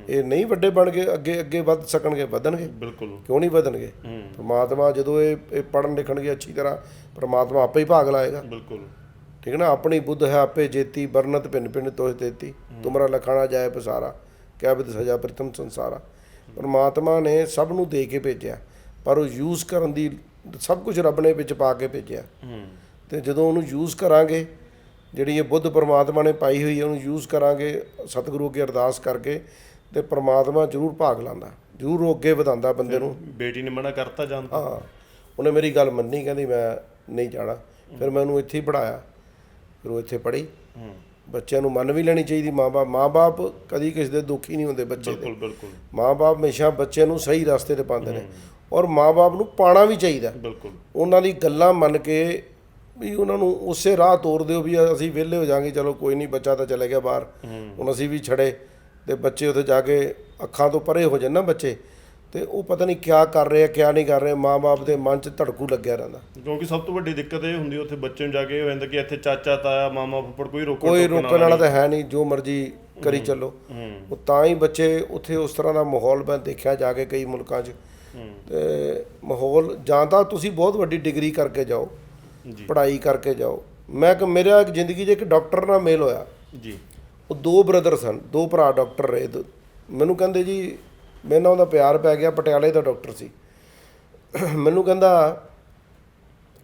ਇਹ ਨਹੀਂ ਵੱਡੇ ਬਣ ਕੇ ਅੱਗੇ ਅੱਗੇ ਵੱਧ ਸਕਣਗੇ ਵਧਣਗੇ। ਬਿਲਕੁਲ। ਕਿਉਂ ਨਹੀਂ ਵਧਣਗੇ? ਪ੍ਰਮਾਤਮਾ ਜਦੋਂ ਇਹ ਇਹ ਪੜਨ ਲਿਖਣਗੇ ਅੱਛੀ ਤਰ੍ਹਾਂ ਪ੍ਰਮਾਤਮਾ ਆਪੇ ਹੀ ਭਾਗ ਲਾਏਗਾ। ਬਿਲਕੁਲ। ਠੀਕ ਹੈ ਨਾ? ਆਪਣੀ ਬੁੱਧ ਹੈ ਆਪੇ ਜੇਤੀ ਬਰਨਤ ਭਿੰਨ ਭਿੰਨ ਤੋਹਿ ਤੇਤੀ। ਤੁਮਰਾ ਲਖਾਣਾ ਜਾਏ ਪਸਾਰਾ ਕਿਆ ਬਿਦ ਸਜਾ ਪ੍ਰਿਤਮ ਸੰਸਾਰਾ। ਪ੍ਰਮਾਤਮਾ ਨੇ ਸਭ ਨੂੰ ਦੇ ਕੇ ਭੇਜਿਆ। ਪਰ ਉਹ ਯੂਜ਼ ਕਰਨ ਦੀ ਸਭ ਕੁਝ ਰੱਬ ਨੇ ਵਿੱਚ ਪਾ ਕੇ ਭੇਜਿਆ। ਹੂੰ। ਤੇ ਜਦੋਂ ਉਹਨੂੰ ਯੂਜ਼ ਕਰਾਂਗੇ ਜਿਹੜੀ ਇਹ ਬੁੱਧ ਪ੍ਰਮਾਤਮਾ ਨੇ ਪਾਈ ਹੋਈ ਹੈ ਉਹਨੂੰ ਯੂਜ਼ ਕਰਾਂਗੇ ਸਤਿਗੁਰੂ ਅੱਗੇ ਅਰਦਾਸ ਕਰਕੇ ਤੇ ਪ੍ਰਮਾਤਮਾ ਜ਼ਰੂਰ ਭਾਗ ਲਾਂਦਾ ਜ਼ਰੂਰ ਉਹ ਅੱਗੇ ਵਧਾਉਂਦਾ ਬੰਦੇ ਨੂੰ। ਬੇਟੀ ਨੇ ਮਨਾ ਕਰਤਾ ਤੋਂ? ਹਾਂ ਉਹਨੇ ਮੇਰੀ ਗੱਲ ਮੰਨੀ ਕਹਿੰਦੀ ਮੈਂ ਨਹੀਂ ਜਾਣਾ। ਫਿਰ ਮੈਂ ਉਹਨੂੰ ਇੱਥੇ ਹੀ ਪੜਾਇਆ ਫਿਰ ਉਹ ਇੱਥੇ ਪੜ੍ਹੀ। ਹੂੰ। ਬੱਚਿਆਂ ਨੂੰ ਮੰਨ ਵੀ ਲੈਣੀ ਚਾਹੀਦੀ ਮਾਂ-ਬਾਪ ਮਾਂ-ਬਾਪ ਕਦੀ ਕਿਸੇ ਦੇ ਦੁਖੀ ਨਹੀਂ ਹੁੰਦੇ ਬੱਚੇ ਦੇ। ਬਿਲਕੁਲ ਬਿਲਕੁਲ। ਮਾਂ-ਬਾਪ ਹਮੇਸ਼ਾ ਬੱਚੇ ਨੂੰ ਸਹੀ ਰਸਤੇ ਤੇ ਪਾਉਂਦੇ ਨੇ। ਔਰ ਮਾਂ-ਬਾਪ ਨੂੰ ਪਾਣਾ ਵੀ ਚਾਹੀਦਾ। ਬਿਲਕੁਲ। ਉਹਨਾਂ ਦੀ ਗੱਲਾਂ ਮੰਨ ਕੇ ਵੀ ਉਹਨਾਂ ਨੂੰ ਉਸੇ ਰਾਹ ਤੋਰ ਦਿਓ ਵੀ ਅਸੀਂ ਵਿਹਲੇ ਹੋ ਜਾਾਂਗੇ ਚਲੋ ਕੋਈ ਨਹੀਂ ਬੱਚਾ ਤਾਂ ਚਲੇ ਗਿਆ ਬਾਹਰ। ਹੁਣ ਅਸੀਂ ਵੀ ਛੜੇ ਤੇ ਬੱਚੇ ਉੱਥੇ ਜਾ ਕੇ ਅੱਖਾਂ ਤੋਂ ਪਰੇ ਹੋ ਜਾਣ ਨਾ ਬੱਚੇ। ਤੇ ਉਹ ਪਤਾ ਨਹੀਂ ਕਿਆ ਕਰ ਰਹੇ ਆ ਕਿਆ ਨਹੀਂ ਕਰ ਰਹੇ ਮਾਂ-ਬਾਪ ਦੇ ਮਨ 'ਚ ਧੜਕੂ ਲੱਗਿਆ ਰਹਿੰਦਾ। ਕਿਉਂਕਿ ਸਭ ਤੋਂ ਵੱਡੀ ਦਿੱਕਤ ਇਹ ਹੁੰਦੀ ਉੱਥੇ ਬੱਚੇ ਨੂੰ ਜਾ ਕੇ ਇਹ ਹੋ ਜਾਂਦਾ ਕਿ ਇੱਥੇ ਚਾਚਾ ਤਾਇਆ ਮਾਮਾ ਫੁੱਫੜ ਕੋਈ ਰੋਕਣ ਕੋਈ ਰੋਕਣ ਵਾਲਾ ਤਾਂ ਹੈ ਨਹੀਂ ਜੋ ਮਰਜ਼ੀ ਕਰੀ ਚੱਲੋ। ਉਹ ਤਾਂ ਹੀ ਬੱਚੇ ਉੱਥੇ ਉਸ ਤਰ੍ਹਾਂ ਦਾ ਮਾਹੌਲ ਮੈਂ ਦੇਖਿਆ ਜਾ ਕੇ ਕਈ ਮੁਲਕਾਂ 'ਚ। ਤੇ ਮਾਹੌਲ ਜਾਂ ਤਾਂ ਤੁਸੀਂ ਬਹੁਤ ਵੱਡੀ ਡਿਗਰੀ ਕਰਕੇ ਜਾਓ ਜੀ। ਪੜ੍ਹਾਈ ਕਰਕੇ ਜਾਓ। ਮੈਂ ਕਿ ਮੇਰਾ ਇੱਕ ਜ਼ਿੰਦਗੀ 'ਚ ਇੱਕ ਡਾਕਟਰ ਨਾਲ ਮੇਲ ਹੋਇਆ। ਜੀ। ਉਹ ਦੋ ਬ੍ਰਦਰ ਸਨ ਦੋ ਭਰਾ ਡਾਕਟਰ ਰਹੇ ਦੋ- ਮੈਨੂੰ ਕਹਿੰਦੇ ਜੀ ਮੈਨੂੰ ਉਹਦਾ ਪਿਆਰ ਪੈ ਗਿਆ ਪਟਿਆਲੇ ਦਾ ਡਾਕਟਰ ਸੀ। ਮੈਨੂੰ ਕਹਿੰਦਾ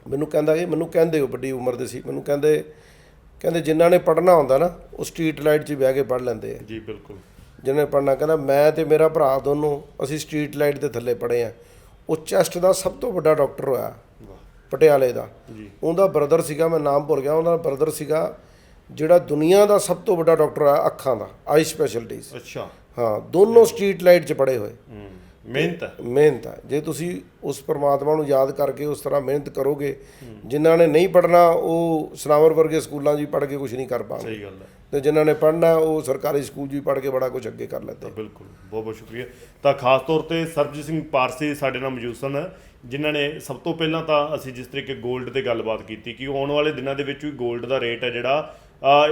ਮੈਨੂੰ ਕਹਿੰਦਾ ਇਹ ਮੈਨੂੰ ਕਹਿੰਦੇ ਉਹ ਵੱਡੀ ਉਮਰ ਦੇ ਸੀ। ਮੈਨੂੰ ਕਹਿੰਦੇ ਕਹਿੰਦੇ ਜਿਨ੍ਹਾਂ ਨੇ ਪੜ੍ਹਨਾ ਹੁੰਦਾ ਨਾ ਉਹ ਸਟਰੀਟ ਲਾਈਟ 'ਚ ਬਹਿ ਕੇ ਪੜ੍ਹ ਲੈਂਦੇ ਆ। ਜੀ ਬਿਲਕੁਲ। ਜਿਹਨੇ ਪੜ੍ਹਨਾ ਕਹਿੰਦਾ ਮੈਂ ਤੇ ਮੇਰਾ ਭਰਾ ਦੋਨੋਂ ਅਸੀਂ ਸਟਰੀਟ ਲਾਈਟ ਦੇ ਥੱਲੇ ਪੜ੍ਹੇ ਆ। ਉਹ ਚੈਸਟ ਦਾ ਸਭ ਤੋਂ ਵੱਡਾ ਡਾਕਟਰ ਹੋਇਆ ਪਟਿਆਲੇ ਦਾ। ਜੀ। ਉਹਦਾ ਬ੍ਰਦਰ ਸੀਗਾ ਮੈਂ ਨਾਮ ਭੁੱਲ ਗਿਆ ਉਹਦਾ ਬ੍ਰਦਰ ਸੀਗਾ ਜਿਹੜਾ ਦੁਨੀਆ ਦਾ ਸਭ ਤੋਂ ਵੱਡਾ ਡਾਕਟਰ ਆ ਅੱਖਾਂ ਦਾ ਆਈ ਸਪੈਸ਼ਲਟੀਜ਼ ਅੱਛਾ। ਹਾਂ ਦੋਨੋਂ ਸਟਰੀਟ ਲਾਈਟ 'ਚ ਪੜੇ ਹੋਏ। ਹੂੰ। ਮਿਹਨਤ ਹੈ ਮਿਹਨਤ ਹੈ ਜੇ ਤੁਸੀਂ ਉਸ ਪਰਮਾਤਮਾ ਨੂੰ ਯਾਦ ਕਰਕੇ ਉਸ ਤਰ੍ਹਾਂ ਮਿਹਨਤ ਕਰੋਗੇ ਜਿਨ੍ਹਾਂ ਨੇ ਨਹੀਂ ਪੜਨਾ ਉਹ ਸਨਾਵਰ ਵਰਗੇ ਸਕੂਲਾਂ 'ਚ ਵੀ ਪੜ੍ਹ ਕੇ ਕੁਝ ਨਹੀਂ ਕਰ ਪਾਉਂਦੇ। ਸਹੀ ਗੱਲ ਹੈ ਤੇ ਜਿਨ੍ਹਾਂ ਨੇ ਪੜਨਾ ਉਹ ਸਰਕਾਰੀ ਸਕੂਲ 'ਚ ਵੀ ਪੜ੍ਹ ਕੇ ਬੜਾ ਕੁਝ ਅੱਗੇ ਕਰ ਲੈਂਦੇ। ਬਿਲਕੁਲ ਬਹੁਤ ਬਹੁਤ ਸ਼ੁਕਰੀਆ। ਤਾਂ ਖਾਸ ਤੌਰ ਤੇ ਸਰਬਜੀਤ ਸਿੰਘ ਪਾਰਸੀ ਸਾਡੇ ਨਾਲ ਮੌਜੂਦ ਸਨ ਜਿਨ੍ਹਾਂ ਨੇ ਸਭ ਤੋਂ ਪਹਿਲਾਂ ਤਾਂ ਅਸੀਂ ਜਿਸ ਤਰੀਕੇ 골ਡ ਤੇ ਗੱਲਬਾਤ ਕੀਤੀ ਕਿ ਆਉਣ ਵਾਲੇ ਦਿਨਾਂ ਦੇ ਵਿੱਚ ਵੀ 골ਡ ਦਾ ਰੇਟ ਹੈ ਜਿਹੜਾ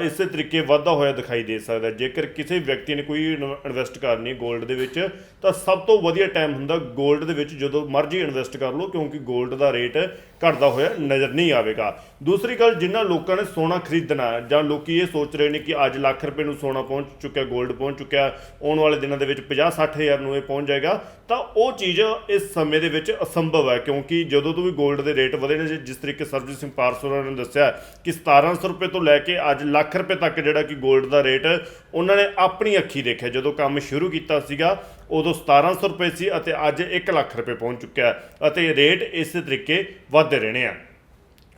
ਇਸੇ ਤਰੀਕੇ ਵਾਧਾ ਹੋਇਆ ਦਿਖਾਈ ਦੇ ਸਕਦਾ ਜੇਕਰ ਕਿਸੇ ਵਿਅਕਤੀ ਨੇ ਕੋਈ ਇਨਵੈਸਟ ਕਰਨੀ ਗੋਲਡ ਦੇ ਵਿੱਚ, ਤਾਂ ਸਭ ਤੋਂ ਵਧੀਆ ਟਾਈਮ ਹੁੰਦਾ ਗੋਲਡ ਦੇ ਵਿੱਚ ਜਦੋਂ ਮਰਜ਼ੀ ਇਨਵੈਸਟ ਕਰ ਲਓ, ਕਿਉਂਕਿ ਗੋਲਡ ਦਾ ਰੇਟ ਘਟਦਾ ਹੋਇਆ ਨਜ਼ਰ ਨਹੀਂ ਆਵੇਗਾ। ਦੂਸਰੀ ਗੱਲ ਜਿਨ੍ਹਾਂ ਲੋਕਾਂ ਨੇ ਸੋਨਾ ਖਰੀਦਣਾ ਜਾਂ ਲੋਕੀ ਇਹ ਸੋਚ ਰਹੇ ਨੇ ਕਿ ਅੱਜ ਲੱਖ ਰੁਪਏ ਨੂੰ ਸੋਨਾ ਪਹੁੰਚ ਚੁੱਕਿਆ ਗੋਲਡ ਪਹੁੰਚ ਚੁੱਕਿਆ, ਆਉਣ ਵਾਲੇ ਦਿਨਾਂ ਦੇ ਵਿੱਚ 50 60000 ਨੂੰ ਇਹ ਪਹੁੰਚ ਜਾਏਗਾ, ਤਾਂ ਉਹ ਚੀਜ਼ ਇਸ ਸਮੇਂ ਦੇ ਵਿੱਚ ਅਸੰਭਵ ਹੈ, ਕਿਉਂਕਿ ਜਦੋਂ ਤੋਂ ਵੀ ਗੋਲਡ ਦੇ ਰੇਟ ਵਧੇ ਨੇ, ਜਿਸ ਤਰੀਕੇ ਸਰਜੀਤ ਸਿੰਘ ਪਾਰਸੋਰਾ ਨੇ ਦੱਸਿਆ ਕਿ 1700 ਰੁਪਏ ਤੋਂ ਲੈ ਕੇ ਅੱਜ ਲੱਖ ਰੁਪਏ ਤੱਕ ਜਿਹੜਾ ਕਿ 골ਡ ਦਾ ਰੇਟ ਉਹਨਾਂ ਨੇ ਆਪਣੀ ਅੱਖੀ ਦੇਖਿਆ। ਜਦੋਂ ਕੰਮ ਸ਼ੁਰੂ ਕੀਤਾ ਸੀਗਾ, ਉਦੋਂ 1700 ਰੁਪਏ ਸੀ ਅਤੇ ਅੱਜ 1 ਲੱਖ ਰੁਪਏ ਪਹੁੰਚ ਚੁੱਕਿਆ ਹੈ ਅਤੇ ਰੇਟ ਇਸੇ ਤਰੀਕੇ ਵਧਦੇ ਰਹਿਣੇ ਆ।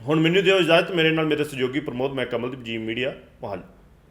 ਹੁਣ ਮੈਨੂੰ ਦਿਓ ਇਜਾਜ਼ਤ, ਮੇਰੇ ਨਾਲ ਮੇਰੇ ਸਹਿਯੋਗੀ ਪ੍ਰਮੋਦ, ਮੈਂ ਕਮਲਦੀਪ ਜੀ ਮੀਡੀਆ ਮੋਹਾਲੀ।